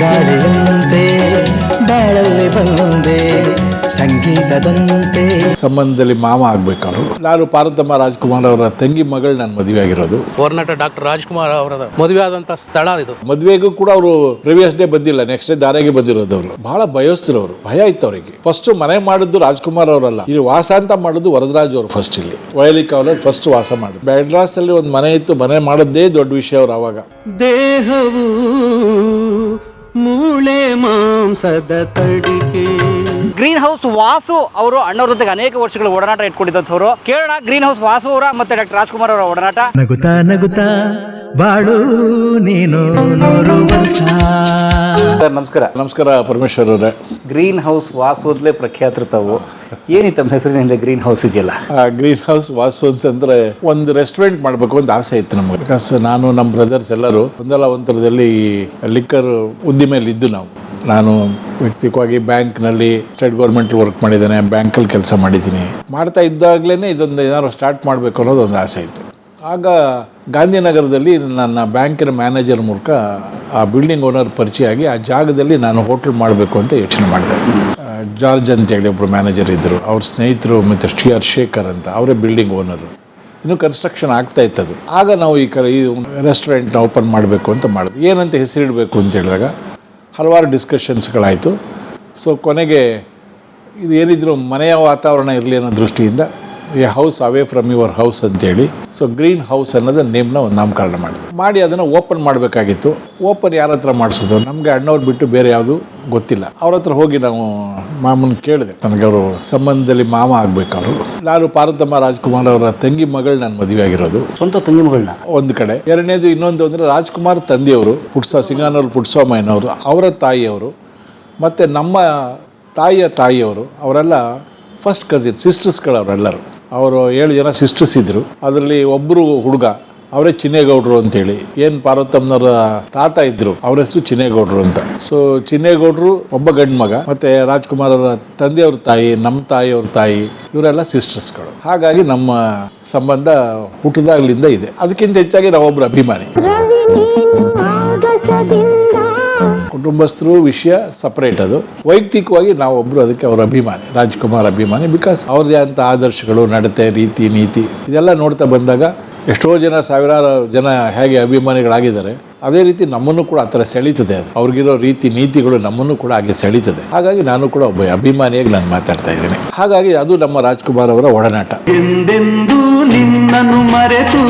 ತಂಗಾಳಿಯಂತೆ ಬಾಳಲ್ಲಿ ಬಂದೆ ಸಂಗೀತದಂತೆ. ಸಂಬಂಧದಲ್ಲಿ ಮಾವ ಆಗ್ಬೇಕಾದ್ರು. ಅವರು ನಾನು ಪಾರ್ವತಮ್ಮ ರಾಜ್ಕುಮಾರ್ ಅವರ ತಂಗಿ ಮಗಳು ನಾನು ಮದುವೆ ಆಗಿರೋದು. ಹೊರನಟ ಡಾಕ್ಟರ್ ರಾಜ್ಕುಮಾರ್ ಅವರ ಮದುವೆ ಆದಂತ ಸ್ಥಳ ಇದು ಮದುವೆಗೂ ಕೂಡ ಅವರು ಪ್ರಿವಿಯಸ್ ಡೇ ಬಂದಿಲ್ಲ ನೆಕ್ಸ್ಟ್ ಡೇ ದಾರಿಗೆ ಬಂದಿರೋದು ಅವರು. ಬಹಳ ಅವರು ಭಯ ಇತ್ತು ಅವರಿಗೆ. ಫಸ್ಟ್ ಮನೆ ಮಾಡಿದ್ದು ರಾಜ್ಕುಮಾರ್ ಅವರಲ್ಲ. ಇಲ್ಲಿ ವಾಸ ಅಂತ ಮಾಡಿದ್ದು ವರದರಾಜ್ ಅವರು ಫಸ್ಟ್ ಇಲ್ಲಿ. ವಯಲಿ ಕಾಲೇಜ್ ಫಸ್ಟ್ ವಾಸ ಮಾಡಿದ್ರು ಬ್ಯಾಡ್ರಾಸ್ ಅಲ್ಲಿ ಒಂದು ಮನೆ ಇತ್ತು ಮನೆ ಮಾಡದ್ದೇ ದೊಡ್ಡ ವಿಷಯ ಅವ್ರು ಅವಾಗ ದೇಹವು ಮೂಳೆ ಮಾಂಸದ ತಡಿಕೆ ಗ್ರೀನ್ ಹೌಸ್ ವಾಸು ಅವರು ಅಣ್ಣವ್ರ ಜೊತೆಗೆ ಅನೇಕ ವರ್ಷಗಳ ಒಡನಾಟ ಇಟ್ಕೊಂಡಿದ್ದಂಥವ್ರು. ಕೇರಳ ಗ್ರೀನ್ ಹೌಸ್ ವಾಸು ಅವರ ಮತ್ತೆ ಡಾಕ್ಟರ್ ರಾಜ್ಕುಮಾರ್ ಅವರ ಒಡನಾಟ ನಗುತ್ತಾ ನಗುತ್ತಾ ಬಾಳು ನೀನು ನೂರು ವರ್ಷ. ಸರ್ ನಮಸ್ಕಾರ. ನಮಸ್ಕಾರ ಪರಮೇಶ್ವರ್ ಅವರೇ. ಗ್ರೀನ್ ಹೌಸ್ ವಾಸು ಅಂತಲೇ ಪ್ರಖ್ಯಾತರು ತಾವು ಏನಿ ತಮ್ಮ ಹೆಸರಿನಿಂದ ಗ್ರೀನ್ ಹೌಸ್ ಇದೆಯಲ್ಲ? ಗ್ರೀನ್ ಹೌಸ್ ವಾಸು ಅಂತಂದ್ರೆ ಒಂದು ರೆಸ್ಟೋರೆಂಟ್ ಮಾಡಬೇಕು ಅಂತ ಆಸೆ ಇತ್ತು ನಮಗೆ. ಬಿಕಾಸ್ ನಾನು ನಮ್ಮ ಬ್ರದರ್ಸ್ ಎಲ್ಲರೂ ಒಂದಲ್ಲ ಒಂಥರದಲ್ಲಿ ಲಿಕ್ಕರ್ ಉದ್ದಿಮೆಯಲ್ಲಿ ಇದ್ದು ನಾವು. ನಾನು ವ್ಯಕ್ತಿಕವಾಗಿ ಬ್ಯಾಂಕ್ನಲ್ಲಿ ಸ್ಟೇಟ್ ಗೌರ್ಮೆಂಟ್ ವರ್ಕ್ ಮಾಡಿದ್ದೇನೆ, ಬ್ಯಾಂಕಲ್ಲಿ ಕೆಲಸ ಮಾಡಿದ್ದೀನಿ. ಮಾಡ್ತಾ ಇದ್ದಾಗಲೇ ಇದೊಂದು ಏನಾದ್ರು ಸ್ಟಾರ್ಟ್ ಮಾಡಬೇಕು ಅನ್ನೋದು ಒಂದು ಆಸೆ ಇತ್ತು. ಆಗ ಗಾಂಧಿನಗರದಲ್ಲಿ ನನ್ನ ಬ್ಯಾಂಕಿನ ಮ್ಯಾನೇಜರ್ ಮೂಲಕ ಆ ಬಿಲ್ಡಿಂಗ್ ಓನರ್ ಪರಿಚಯ ಆಗಿ ಆ ಜಾಗದಲ್ಲಿ ನಾನು ಹೋಟ್ಲ್ ಮಾಡಬೇಕು ಅಂತ ಯೋಚನೆ ಮಾಡಿದೆ. ಜಾರ್ಜ್ ಅಂತೇಳಿ ಒಬ್ಬರು ಮ್ಯಾನೇಜರ್ ಇದ್ದರು. ಅವ್ರ ಸ್ನೇಹಿತರು ಮತ್ತು ಟಿ ಆರ್ ಶೇಖರ್ ಅಂತ, ಅವರೇ ಬಿಲ್ಡಿಂಗ್ ಓನರು ಇನ್ನು ಕನ್ಸ್ಟ್ರಕ್ಷನ್ ಆಗ್ತಾ ಇತ್ತದು. ಆಗ ನಾವು ಈ ಕಡೆ ಈ ರೆಸ್ಟೋರೆಂಟ್ನ ಓಪನ್ ಮಾಡಬೇಕು ಅಂತ ಮಾಡಿದ್ವಿ. ಏನಂತ ಹೆಸರಿಡಬೇಕು ಅಂತ ಹೇಳಿದಾಗ ಹಲವಾರು ಡಿಸ್ಕಷನ್ಸ್ಗಳಾಯಿತು ಸೊ ಕೊನೆಗೆ ಇದು ಏನಿದ್ರು ಮನೆಯ ವಾತಾವರಣ ಇರಲಿ ಅನ್ನೋ ದೃಷ್ಟಿಯಿಂದ, a house away from your house ಅಂತೇಳಿ. ಸೊ ಗ್ರೀನ್ ಹೌಸ್ ಅನ್ನೋದು ನೇಮ್ನ ಒಂದು ನಾಮಕರಣ ಮಾಡಿದ್ವಿ ಮಾಡಿ ಅದನ್ನು ಓಪನ್ ಮಾಡಬೇಕಾಗಿತ್ತು. ಓಪನ್ ಯಾರ ಹತ್ರ ಮಾಡಿಸೋದು? ನಮಗೆ ಅಣ್ಣವ್ರು ಬಿಟ್ಟು ಬೇರೆ ಯಾವುದು ಗೊತ್ತಿಲ್ಲ. ಅವ್ರ ಹತ್ರ ಹೋಗಿ ನಾವು ಮಾಮನ ಕೇಳಿದೆ. ನನಗೆ ಅವರು ಸಂಬಂಧದಲ್ಲಿ ಮಾಮ ಆಗಬೇಕು ನಾನು ಪಾರ್ವತಮ್ಮ ರಾಜ್ಕುಮಾರ್ ಅವರ ತಂಗಿ ಮಗಳು ನಾನು ಮದುವೆ ಆಗಿರೋದು. ಸ್ವಂತ ತಂಗಿ ಮಗಳನ್ನ? ಒಂದು ಕಡೆ. ಎರಡನೇದು ಇನ್ನೊಂದು ಅಂದರೆ ರಾಜ್ಕುಮಾರ್ ತಂದೆಯವರು ಪುಟ್ಸ ಸಿಂಗಾನೂರು ಪುಟ್ಸಾಮಯ್ಯನವರು ಅವರ ತಾಯಿಯವರು ಮತ್ತು ನಮ್ಮ ತಾಯಿಯ ತಾಯಿಯವರು ಅವರೆಲ್ಲ ಫಸ್ಟ್ ಕಸಿನ್ ಸಿಸ್ಟರ್ಸ್ಗಳವರೆಲ್ಲರು ಅವರು ಏಳು ಜನ ಸಿಸ್ಟರ್ಸ್ ಇದ್ದರು ಅದರಲ್ಲಿ ಒಬ್ಬರು ಹುಡುಗ ಅವರೇ ಚಿನ್ನೇಗೌಡರು ಅಂತೇಳಿ. ಏನು ಪಾರ್ವತಮ್ಮನವರ ತಾತ ಇದ್ರು, ಅವ್ರ ಹೆಸರು ಚಿನ್ನೇಗೌಡರು ಅಂತ. ಸೊ ಚಿನ್ನೇಗೌಡರು ಒಬ್ಬ ಗಂಡು ಮಗ, ಮತ್ತೆ ರಾಜ್ಕುಮಾರ್ ಅವರ ತಂದೆಯವ್ರ ತಾಯಿ ನಮ್ಮ ತಾಯಿಯವ್ರ ತಾಯಿ, ಇವರೆಲ್ಲ ಸಿಸ್ಟರ್ಸ್ಗಳು ಹಾಗಾಗಿ ನಮ್ಮ ಸಂಬಂಧ ಹುಟ್ಟಿದಾಗ್ಲಿಂದ ಇದೆ. ಅದಕ್ಕಿಂತ ಹೆಚ್ಚಾಗಿ ನಾವೊಬ್ಬರು ಅಭಿಮಾನಿ. ಕುಟುಂಬಸ್ಥರು ವಿಷಯ ಸಪರೇಟ್ ಅದು. ವೈಯಕ್ತಿಕವಾಗಿ ನಾವೊಬ್ರು ಅದಕ್ಕೆ ಅವ್ರ ಅಭಿಮಾನಿ, ರಾಜ್ಕುಮಾರ್ ಅಭಿಮಾನಿ ಬಿಕಾಸ್ ಅವ್ರದೇ ಅಂತ ಆದರ್ಶಗಳು, ನಡತೆ, ರೀತಿ, ನೀತಿ, ಇದೆಲ್ಲ ನೋಡ್ತಾ ಬಂದಾಗ ಎಷ್ಟೋ ಜನ ಸಾವಿರಾರು ಜನ ಹೇಗೆ ಅಭಿಮಾನಿಗಳಾಗಿದ್ದಾರೆ ಅದೇ ರೀತಿ ನಮ್ಮನ್ನು ಕೂಡ ಆ ಥರ ಸೆಳೀತದೆ ಅದು. ಅವ್ರಿಗಿರೋ ರೀತಿ ನೀತಿಗಳು ನಮ್ಮನ್ನು ಕೂಡ ಹಾಗೆ ಸೆಳೀತದೆ. ಹಾಗಾಗಿ ನಾನು ಕೂಡ ಒಬ್ಬ ಅಭಿಮಾನಿಯಾಗಿ ನಾನು ಮಾತಾಡ್ತಾ ಇದ್ದೀನಿ. ಹಾಗಾಗಿ ಅದು ನಮ್ಮ ರಾಜ್ಕುಮಾರ್ ಅವರ ಒಡನಾಟ. ನಿಮ್ಗೂ ನಿನ್ನನ್ನು ಮರೆತು.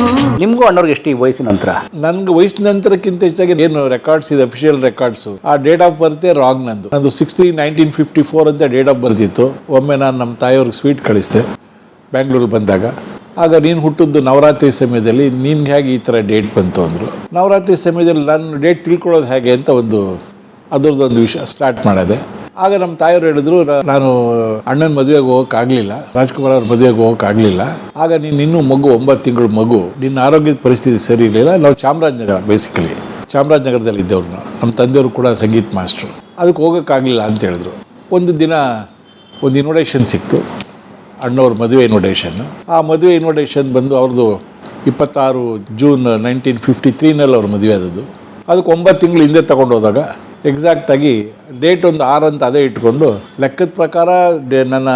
ನಿಮಗೂ ಅಣ್ಣವ್ರಿಗೆ ಎಷ್ಟು ಈ ವಯಸ್ಸಿನ ನಂತರ? ನನ್ಗೆ ವಯಸ್ಸಿನ ನಂತರಕ್ಕಿಂತ ಹೆಚ್ಚಾಗಿ ಏನು ರೆಕಾರ್ಡ್ಸ್ ಇದೆ ಅಫಿಷಿಯಲ್ ರೆಕಾರ್ಡ್ಸ್ ಆ ಡೇಟ್ ಆಫ್ ಬರ್ತ್ ರಾಂಗ್ ನಂದು. ನಂದು six three nineteen fifty four ಅಂತ ಡೇಟ್ ಆಫ್ ಬರ್ತ್ ಇತ್ತು. ಒಮ್ಮೆ ನಾನು ನಮ್ಮ ತಾಯಿಯವ್ರಿಗೆ ಸ್ವೀಟ್ ಕಳಿಸಿದೆ. ಬ್ಯಾಂಗ್ಳೂರಿಗೆ ಬಂದಾಗ. ಆಗ ನೀನು ಹುಟ್ಟಿದ್ದು ನವರಾತ್ರಿ ಸಮಯದಲ್ಲಿ, ನಿನ್ಗೆ ಹೇಗೆ ಈ ಥರ ಡೇಟ್ ಬಂತು ಅಂದರು? ನವರಾತ್ರಿ ಸಮಯದಲ್ಲಿ ನಾನು ಡೇಟ್ ತಿಳ್ಕೊಳ್ಳೋದು ಹೇಗೆ ಅಂತ ಒಂದು ಅದರದ್ದೊಂದು ವಿಷಯ ಸ್ಟಾರ್ಟ್ ಮಾಡಿದೆ. ಆಗ ನಮ್ಮ ತಾಯಿಯವರು ಹೇಳಿದ್ರು, "ನಾ- ನಾನು ಅಣ್ಣನ ಮದುವೆಗೆ ಹೋಗೋಕ್ಕಾಗಲಿಲ್ಲ ರಾಜ್ಕುಮಾರ್ ಅವ್ರ ಮದುವೆಗೆ ಹೋಗೋಕ್ಕಾಗಲಿಲ್ಲ ಆಗ ನೀನು ಇನ್ನೂ ಮಗು, ಒಂಬತ್ತು ತಿಂಗಳು ಮಗು. ನಿನ್ನ ಆರೋಗ್ಯದ ಪರಿಸ್ಥಿತಿ ಸರಿ ಇರಲಿಲ್ಲ. ನಾವು ಚಾಮರಾಜನಗರ ಬೇಸಿಕಲಿ ಚಾಮರಾಜನಗರದಲ್ಲಿ ಇದ್ದವ್ರು ನಮ್ಮ ತಂದೆಯವರು ಕೂಡ ಸಂಗೀತ ಮಾಸ್ಟ್ರು ಅದಕ್ಕೆ ಹೋಗೋಕ್ಕಾಗಲಿಲ್ಲ ಅಂತ ಹೇಳಿದ್ರು. ಒಂದು ದಿನ, ಒಂದು ಇನ್ವಿಟೇಷನ್ ಸಿಕ್ತು. ಅಣ್ಣವ್ರ ಮದುವೆ ಇನ್ವಿಟೇಷನ್ ಆ ಮದುವೆ ಇನ್ವಿಟೇಷನ್ ಬಂದು ಅವ್ರದ್ದು ಇಪ್ಪತ್ತಾರು ಜೂನ್ ನೈನ್ಟೀನ್ ಫಿಫ್ಟಿ ತ್ರೀನಲ್ಲಿ ಅವ್ರ ಮದುವೆ ಆದದ್ದು. ಅದಕ್ಕೆ ಒಂಬತ್ತು ತಿಂಗಳು ಹಿಂದೆ ತೊಗೊಂಡು ಹೋದಾಗ ಎಕ್ಸಾಕ್ಟಾಗಿ ಡೇಟ್ ಒಂದು ಆರು ಅಂತ ಅದೇ ಇಟ್ಕೊಂಡು ಲೆಕ್ಕದ ಪ್ರಕಾರ ಡೇ ನನ್ನ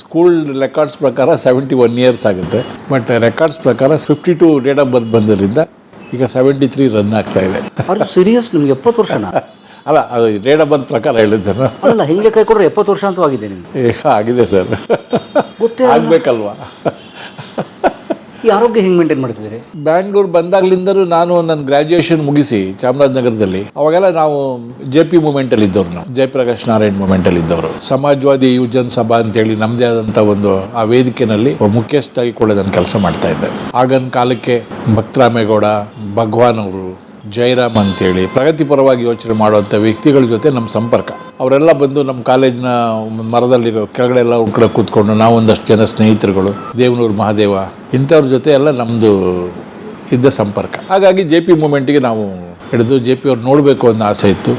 ಸ್ಕೂಲ್ ರೆಕಾರ್ಡ್ಸ್ ಪ್ರಕಾರ ಸೆವೆಂಟಿ ಒನ್ ಇಯರ್ಸ್ ಆಗುತ್ತೆ. ಬಟ್ ರೆಕಾರ್ಡ್ಸ್ ಪ್ರಕಾರ fifty two date of birth ಬಂದರಿಂದ ಈಗ ಸೆವೆಂಟಿ ತ್ರೀ ರನ್ ಆಗ್ತಾ ಇದೆ. ಅವ್ರು ಸೀರಿಯಸ್ ನಿಮ್ಗೆ ಎಪ್ಪತ್ತು ವರ್ಷನ? ಅಲ್ಲ ಅದು ರೇಡ ಬರ್ತ್ ಪ್ರಕಾರ ಹೇಳಿದ್ದೆ ನಾನು ಅಲ್ಲ ಹಿಂಗೆ ಕೈ ಕೊಡ್ರೆ ಎಪ್ಪತ್ತು ವರ್ಷ ಅಂತೂ ಆಗಿದೆ ನಿಮ್ಗೆ. ಆಗಿದೆ ಸರ್. ಗೊತ್ತೇ ಆಗಬೇಕಲ್ವಾ? ಈ ಆರೋಗ್ಯ ಹೆಂಗೆ ಮೇಂಟೈನ್ ಮಾಡ್ತಿದ್ದೀರಿ? ಬ್ಯಾಂಗ್ಳೂರ್ ಬಂದಾಗ್ಲಿಂದಲೂ ನಾನು ನನ್ನ ಗ್ರ್ಯಾಜುಯೇಷನ್ ಮುಗಿಸಿ ಚಾಮರಾಜನಗರದಲ್ಲಿ ಅವಾಗೆಲ್ಲ ನಾವು ಜೆ ಪಿ ಮೂಮೆಂಟಲ್ಲಿ ಇದ್ದವ್ರು ನಾವು. ಜಯಪ್ರಕಾಶ್ ನಾರಾಯಣ್ ಮೂಮೆಂಟಲ್ಲಿ ಇದ್ದವರು. ಸಮಾಜವಾದಿ ಯುವಜನ ಸಭಾ ಅಂತೇಳಿ ನಮ್ಮದೇ ಆದಂಥ ಒಂದು ಆ ವೇದಿಕೆನಲ್ಲಿ ಒಬ್ಬ ಮುಖ್ಯಸ್ಥಾಗಿ ಕೂಡ ಅದನ್ನು ಕೆಲಸ ಮಾಡ್ತಾ ಇದ್ದೆ. ಆಗನ್ ಕಾಲಕ್ಕೆ ಭಕ್ತರಾಮೇಗೌಡ ಭಗವಾನ್ ಅವರು ಜಯರಾಮ್ ಅಂತೇಳಿ. ಪ್ರಗತಿಪರವಾಗಿ ಯೋಚನೆ ಮಾಡುವಂಥ ವ್ಯಕ್ತಿಗಳ ಜೊತೆ ನಮ್ಮ ಸಂಪರ್ಕ. ಅವರೆಲ್ಲ ಬಂದು ನಮ್ಮ ಕಾಲೇಜಿನ ಮರದಲ್ಲಿ ಕೆಳಗಡೆ ಎಲ್ಲ ಒಂದು ಕಡೆ ಕೂತ್ಕೊಂಡು ನಾವೊಂದಷ್ಟು ಜನ ಸ್ನೇಹಿತರುಗಳು ದೇವನೂರು ಮಹಾದೇವ ಇಂಥವ್ರ ಜೊತೆ ಎಲ್ಲ ನಮ್ಮದು ಇದ್ದ ಸಂಪರ್ಕ. ಹಾಗಾಗಿ ಜೆ ಪಿ ಮೂಮೆಂಟಿಗೆ ನಾವು ಹಿಡಿದು ಜೆ ಪಿ ಅವ್ರು ನೋಡಬೇಕು ಅನ್ನೋ ಆಸೆ ಇತ್ತು.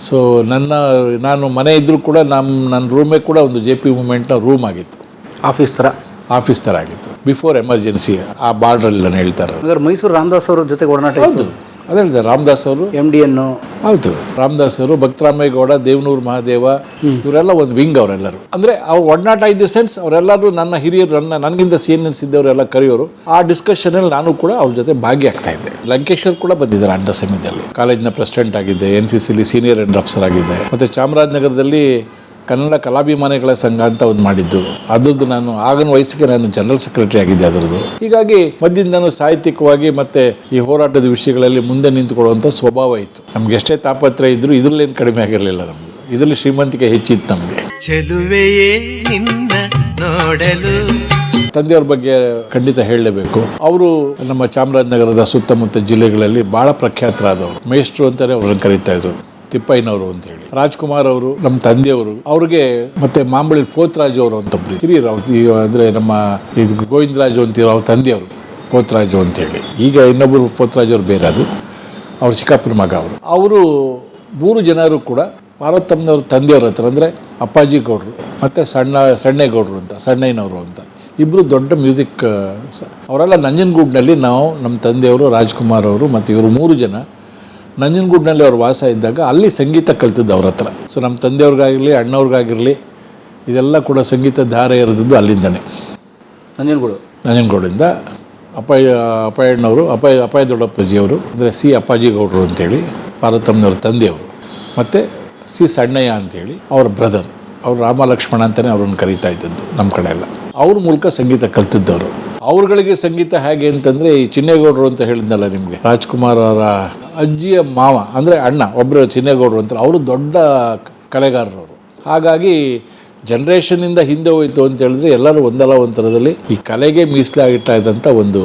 ಸೊ ನನ್ನ ನಾನು ಮನೆ ಇದ್ದರೂ ಕೂಡ ನಮ್ಮ ನನ್ನ ರೂಮೇ ಕೂಡ ಒಂದು ಜೆ ಪಿ ಮೂಮೆಂಟ್ನ ರೂಮ್ ಆಗಿತ್ತು. ಆಫೀಸ್ ಥರ? ಆಫೀಸ್ ಥರ ಆಗಿತ್ತು. ಬಿಫೋರ್ ಎಮರ್ಜೆನ್ಸಿ ಆ ಬಾರ್ಡ್ರಲ್ಲಿ ನಾನು ಹೇಳ್ತಾರೆ ಮೈಸೂರು ರಾಮದಾಸ್ ಅವ್ರ ಜೊತೆ ಒಡನಾಟ ಹೌದು. ಅದೇ ಹೇಳಿದೆ ರಾಮದಾಸ್ ಅವರು? ಎಂ ಡಿ ಎನ್ನು ಹೌದು. ರಾಮದಾಸ್ ಅವರು ಭಕ್ತರಾಮೇಗೌಡ ದೇವನೂರು ಮಹಾದೇವ ಇವರೆಲ್ಲ ಒಂದು ವಿಂಗ್ ಅವರೆಲ್ಲರೂ. ಅಂದ್ರೆ ಅವ್ರು ಒಡನಾಟ ಇನ್ ದಿ ಸೆನ್ಸ್ ಅವರೆಲ್ಲರೂ ನನ್ನ ಹಿರಿಯರು ನನ್ನ ನನಗಿಂತ ಸೀನಿಯರ್ಸ್ ಇದ್ದವರೆಲ್ಲ ಕರೆಯೋರು. ಆ ಡಿಸ್ಕಷನ್ ಅಲ್ಲಿ ನಾನು ಕೂಡ ಅವ್ರ ಜೊತೆ ಭಾಗಿಯಾಗ್ತಾ ಇದ್ದೆ. ಲಂಕೇಶ್ವರ್ ಕೂಡ ಬಂದಿದ್ದಾರೆ ಅಂಡರ್ ಸಮಿತಿಯಲ್ಲಿ ಕಾಲೇಜಿನ ಪ್ರೆಸಿಡೆಂಟ್ ಆಗಿದ್ದೆ ಎನ್ ಸಿ ಸಿಲಿ ಸೀನಿಯರ್ ಅಂಡ್ ಆಫೀಸರ್ ಆಗಿದ್ದೆ. ಮತ್ತೆ ಚಾಮರಾಜನಗರದಲ್ಲಿ ಕನ್ನಡ ಕಲಾಭಿಮಾನಿಗಳ ಸಂಘ ಅಂತ ಒಂದು ಮಾಡಿದ್ದು. ಅದ್ರದ್ದು ನಾನು ಆಗಿನ ವಯಸ್ಸಿಗೆ ನಾನು ಜನರಲ್ ಸೆಕ್ರೆಟರಿ ಆಗಿದ್ದೆ ಅದರದ್ದು. ಹೀಗಾಗಿ ಮಧ್ಯದಿಂದ ನಾನು ಸಾಹಿತ್ಯಿಕವಾಗಿ ಮತ್ತೆ ಈ ಹೋರಾಟದ ವಿಷಯಗಳಲ್ಲಿ ಮುಂದೆ ನಿಂತುಕೊಳ್ಳುವಂಥ ಸ್ವಭಾವ ಇತ್ತು. ನಮ್ಗೆ ಎಷ್ಟೇ ತಾಪತ್ರ ಇದ್ರು ಇದ್ರಲ್ಲೇನು ಕಡಿಮೆ ಆಗಿರಲಿಲ್ಲ ನಮ್ಗೆ. ಇದರಲ್ಲಿ ಶ್ರೀಮಂತಿಕೆ ಹೆಚ್ಚಿತ್ತು ನಮಗೆ. ಚೆಲುವೆಯೇ ನಿನ್ನ ನೋಡಲು. ತಂದೆಯವ್ರ ಬಗ್ಗೆ ಖಂಡಿತ ಹೇಳಲೇಬೇಕು. ಅವರು ನಮ್ಮ ಚಾಮರಾಜನಗರದ ಸುತ್ತಮುತ್ತ ಜಿಲ್ಲೆಗಳಲ್ಲಿ ಬಹಳ ಪ್ರಖ್ಯಾತರಾದವರು. ಮೇಷ್ಟ್ರು ಅಂತಾರೆ ಅವ್ರನ್ನ ಕರೀತಾ ಇದ್ರು. ತಿಪ್ಪಯ್ಯನವರು ಅಂತ ಹೇಳಿ. ರಾಜ್ಕುಮಾರ್ ಅವರು, ನಮ್ಮ ತಂದೆಯವರು, ಅವ್ರಿಗೆ ಮತ್ತೆ ಮಾಂಬಳಿ ಪೋತ್ರಾಜು ಅವರು ಅಂತ ಹಿರಿಯರು. ಅವ್ರು ಅಂದ್ರೆ ನಮ್ಮ ಇದು ಗೋವಿಂದರಾಜು ಅಂತೀರೋ ಅವ್ರ ತಂದೆಯವರು, ಪೋತ್ರಾಜು ಅಂತೇಳಿ ಈಗ ಇನ್ನೊಬ್ಬರು ಪೋತ್ರಾಜ್ ಅವ್ರು ಬೇರೆ ಅದು. ಅವ್ರ ಚಿಕ್ಕಪ್ಪನ ಮಗ ಅವರು. ಅವರು ಮೂರು ಜನರು ಕೂಡ ಪಾರ್ವತಮ್ಮನವ್ರ ತಂದೆಯವ್ರ ಹತ್ರ ಅಂದರೆ ಅಪ್ಪಾಜಿ ಗೌಡ್ರು ಮತ್ತು ಸಣ್ಣ, ಸಣ್ಣೇಗೌಡರು ಅಂತ, ಸಣ್ಣಯ್ಯನವರು ಅಂತ. ಇಬ್ಬರು ದೊಡ್ಡ ಮ್ಯೂಸಿಕ್ ಅವರೆಲ್ಲ ನಂಜನಗೂಡಿನಲ್ಲಿ ನಾವು ನಮ್ಮ ತಂದೆಯವರು ರಾಜ್ಕುಮಾರ್ ಅವರು ಮತ್ತು ಇವರು ಮೂರು ಜನ ನಂಜನಗೂಡಿನಲ್ಲಿ ಅವ್ರ ವಾಸ ಇದ್ದಾಗ ಅಲ್ಲಿ ಸಂಗೀತ ಕಲ್ತಿದ್ದು ಅವ್ರ ಹತ್ರ. ಸೊ ನಮ್ಮ ತಂದೆಯವ್ರಿಗಾಗಿರಲಿ ಅಣ್ಣವ್ರಿಗಾಗಿರಲಿ ಇದೆಲ್ಲ ಕೂಡ ಸಂಗೀತ ಧಾರೆ ಇರೋದು ಅಲ್ಲಿಂದನೇ. ನಂಜನಗೂಡು? ನಂಜನಗೂಡಿಂದ ಅಪ್ಪಯ್ಯ ಅಪ್ಪಯ್ಯಣ್ಣವರು ಅಪ್ಪಯ್ಯ ಅಪ್ಪಾಯ ದೊಡ್ಡಪ್ಪಾಜಿಯವರು ಅಂದರೆ ಸಿ ಅಪ್ಪಾಜಿ ಗೌಡರು ಅಂತೇಳಿ ಪಾರ್ವತಮ್ಮನವ್ರ ತಂದೆಯವರು ಮತ್ತು ಸಿ ಸಣ್ಣಯ್ಯ ಅಂತೇಳಿ ಅವ್ರ ಬ್ರದರ್ ಅವ್ರು ರಾಮ ಲಕ್ಷ್ಮಣ ಅಂತಲೇ ಅವ್ರನ್ನ ಕರೀತಾ ಇದ್ದದ್ದು ನಮ್ಮ ಕಡೆ ಎಲ್ಲ. ಅವ್ರ ಮೂಲಕ ಸಂಗೀತ ಕಲ್ತಿದ್ದವರು. ಅವ್ರಗಳಿಗೆ ಸಂಗೀತ ಹೇಗೆ ಅಂತಂದರೆ ಈ ಚಿನ್ನೇಗೌಡರು ಅಂತ ಹೇಳಿದ್ನಲ್ಲ ನಿಮಗೆ ರಾಜ್ಕುಮಾರ್ ಅವರ ಅಜ್ಜಿಯ ಮಾವ ಅಂದರೆ ಅಣ್ಣ ಒಬ್ಬರು ಚಿನ್ನೇಗೌಡರು ಅಂತ ಅವರು ದೊಡ್ಡ ಕಲೆಗಾರರವರು. ಅವರು ಹಾಗಾಗಿ ಜನ್ರೇಷನ್ನಿಂದ ಹಿಂದೆ ಹೋಯಿತು ಅಂತ ಹೇಳಿದ್ರೆ ಎಲ್ಲರೂ ಒಂದಲ್ಲ ಒಂದು ಥರದಲ್ಲಿ ಈ ಕಲೆಗೆ ಮೀಸಲಾಗಿಟ್ಟ ಇದ್ದಂಥ ಒಂದು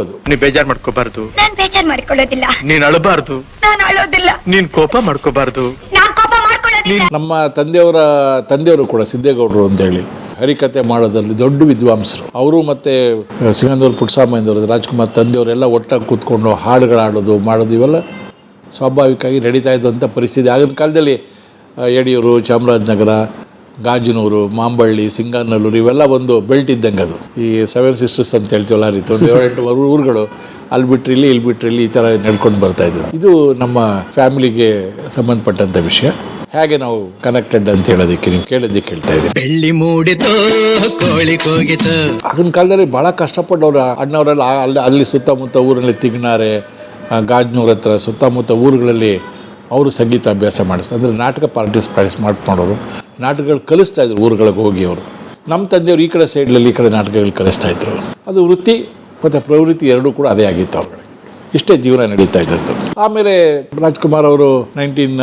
ಅದು. ನೀ ಬೇಜಾರ್ ಮಾಡ್ಕೋಬಾರ್ದು. ನಾನ್ ಬೇಜಾರ್ ಮಾಡ್ಕೊಳ್ಳೋದಿಲ್ಲ. ನೀನ್ ಅಳಬಾರ್ದು. ನೀನು ಅಳೋದಿಲ್ಲ. ನೀನ್ ಕೋಪ ಮಾಡ್ಕೋಬಾರ್ದು. ನಾನ್ ಕೋಪ ಮಾಡ್ಕೊಳ್ಳೋದಿಲ್ಲ. ನಮ್ಮ ತಂದೆಯವರ ತಂದೆಯವರು ಕೂಡ ಸಿದ್ದೇಗೌಡರು ಅಂತೇಳಿ ಹರಿಕತೆ ಮಾಡೋದ್ರಲ್ಲಿ ದೊಡ್ಡ ವಿದ್ವಾಂಸರು. ಅವರು ಮತ್ತೆ ಸಿಂಗಂದೂರು ಪುಟ್ಟಸ್ವಾಮಿಯವರು ರಾಜ್ಕುಮಾರ್ ತಂದೆಯವರೆಲ್ಲ ಒಟ್ಟಾಗಿ ಕೂತ್ಕೊಂಡು ಹಾಡುಗಳಾಡೋದು ಮಾಡೋದು, ಇವೆಲ್ಲ ಸ್ವಾಭಾವಿಕವಾಗಿ ನಡೀತಾ ಇದ್ದಂಥ ಪರಿಸ್ಥಿತಿ. ಆಗಿನ ಕಾಲದಲ್ಲಿ ಯಡಿಯೂರು, ಚಾಮರಾಜನಗರ, ಗಾಜಿನೂರು, ಮಾಂಬಳ್ಳಿ ಸಿಂಗಾನಲ್ಲೂರು ಇವೆಲ್ಲ ಒಂದು ಬೆಲ್ಟ್ ಇದ್ದಂಗೆ ಅದು. ಈ ಸೆವೆನ್ ಸಿಸ್ಟರ್ಸ್ ಅಂತ ಹೇಳ್ತೀವಲ್ಲ ಆ ರೀತಿ, ಒಂದು ಏಳೆಂಟು ಊರು- ಊರುಗಳು ಅಲ್ಲಿ ಬಿಟ್ರೆ ಇಲ್ಲಿ ಇಲ್ಲಿ ಇಲ್ಲಿ ಈ ಥರ ನಡ್ಕೊಂಡು ಬರ್ತಾ ಇದ್ದರು ಇದು ನಮ್ಮ ಫ್ಯಾಮಿಲಿಗೆ ಸಂಬಂಧಪಟ್ಟಂಥ ವಿಷಯ. ಹೇಗೆ ನಾವು ಕನೆಕ್ಟೆಡ್ ಅಂತ ಹೇಳೋದಕ್ಕೆ ನೀವು ಕೇಳೋದಕ್ಕೆ ಕೇಳ್ತಾ ಇದ್ದೀನಿ. ಬೆಳ್ಳಿ ಮೂಡಿತು ಕೋಳಿ ಕೂಗಿತು. ಆಗಿನ ಕಾಲದಲ್ಲಿ ಬಹಳ ಕಷ್ಟಪಟ್ಟವ್ರ ಅಣ್ಣವರೆಲ್ಲ ಅಲ್ಲಿ ಅಲ್ಲಿ ಸುತ್ತಮುತ್ತ ಊರಲ್ಲಿ ತಿಗ್ನಾರೆ ಗಾಜ್ನೂರ್ ಹತ್ರ ಸುತ್ತಮುತ್ತ ಊರುಗಳಲ್ಲಿ ಅವರು ಸಂಗೀತ ಅಭ್ಯಾಸ ಮಾಡಿಸ್ತಾರೆ. ಅಂದರೆ ನಾಟಕ ಪಾರ್ಟಿಸಿಪೇಟ್ಸ್ ಮಾಡ್ಕೊಂಡವರು. ನಾಟಕಗಳು ಕಲಿಸ್ತಾ ಇದ್ರು ಊರುಗಳಿಗೆ ಹೋಗಿ ಅವರು. ನಮ್ಮ ತಂದೆಯವರು ಈ ಕಡೆ ಸೈಡ್ಲಲ್ಲಿ ಈ ಕಡೆ ನಾಟಕಗಳು ಕಲಿಸ್ತಾ ಇದ್ರು. ಅದು ವೃತ್ತಿ ಮತ್ತು ಪ್ರವೃತ್ತಿ ಎರಡೂ ಕೂಡ ಅದೇ ಆಗಿತ್ತು ಅವ್ರಿಗೆ ಇಷ್ಟೇ ಜೀವನ ನಡೀತಾ ಇದ್ದದ್ದು. ಆಮೇಲೆ ರಾಜ್ಕುಮಾರ್ ಅವರು ನೈನ್ಟೀನ್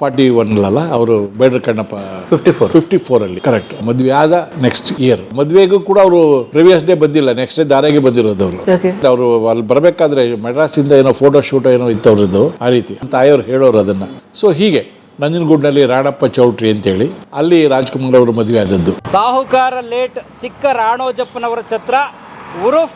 ಫಾರ್ಟಿ ಒನ್ಲಲ್ಲ ಅವರು Bedara Kannappa fifty four fifty four ಅಲ್ಲಿ ಕರೆಕ್ಟ್ ಮದುವೆ ಆದ ನೆಕ್ಸ್ಟ್ ಇಯರ್ ಮದುವೆಗೂ ಕೂಡ ಅವರು ಪ್ರಿವಿಯಸ್ ಡೇ ಬಂದಿಲ್ಲ ನೆಕ್ಸ್ಟ್ ಡೇ ದಾರಿಗೆ ಬಂದಿರೋದು ಅವರು ಅವರು ಅಲ್ಲಿ ಬರಬೇಕಾದ್ರೆ ಮೆಡ್ರಾಸಿಂದ ಏನೋ ಫೋಟೋ ಶೂಟ್ ಏನೋ ಇತ್ತು ಅವ್ರದ್ದು ಆ ರೀತಿ. ತಾಯಿಯವ್ರು ಹೇಳೋರು ಅದನ್ನ. ಸೊ ಹೀಗೆ ನಂಜನಗೂಡಿನಲ್ಲಿ ರಾಣಪ್ಪ ಚೌಟ್ರಿ ಅಂತೇಳಿ ಅಲ್ಲಿ ರಾಜ್ಕುಮಾರ್ ಅವರು ಮದುವೆ ಆದದ್ದು. ಸಾಹುಕಾರ ಲೇಟ್ ಚಿಕ್ಕ ರಾಣೋಜಪ್ಪನವರ ಛತ್ರ ಉರುಫ್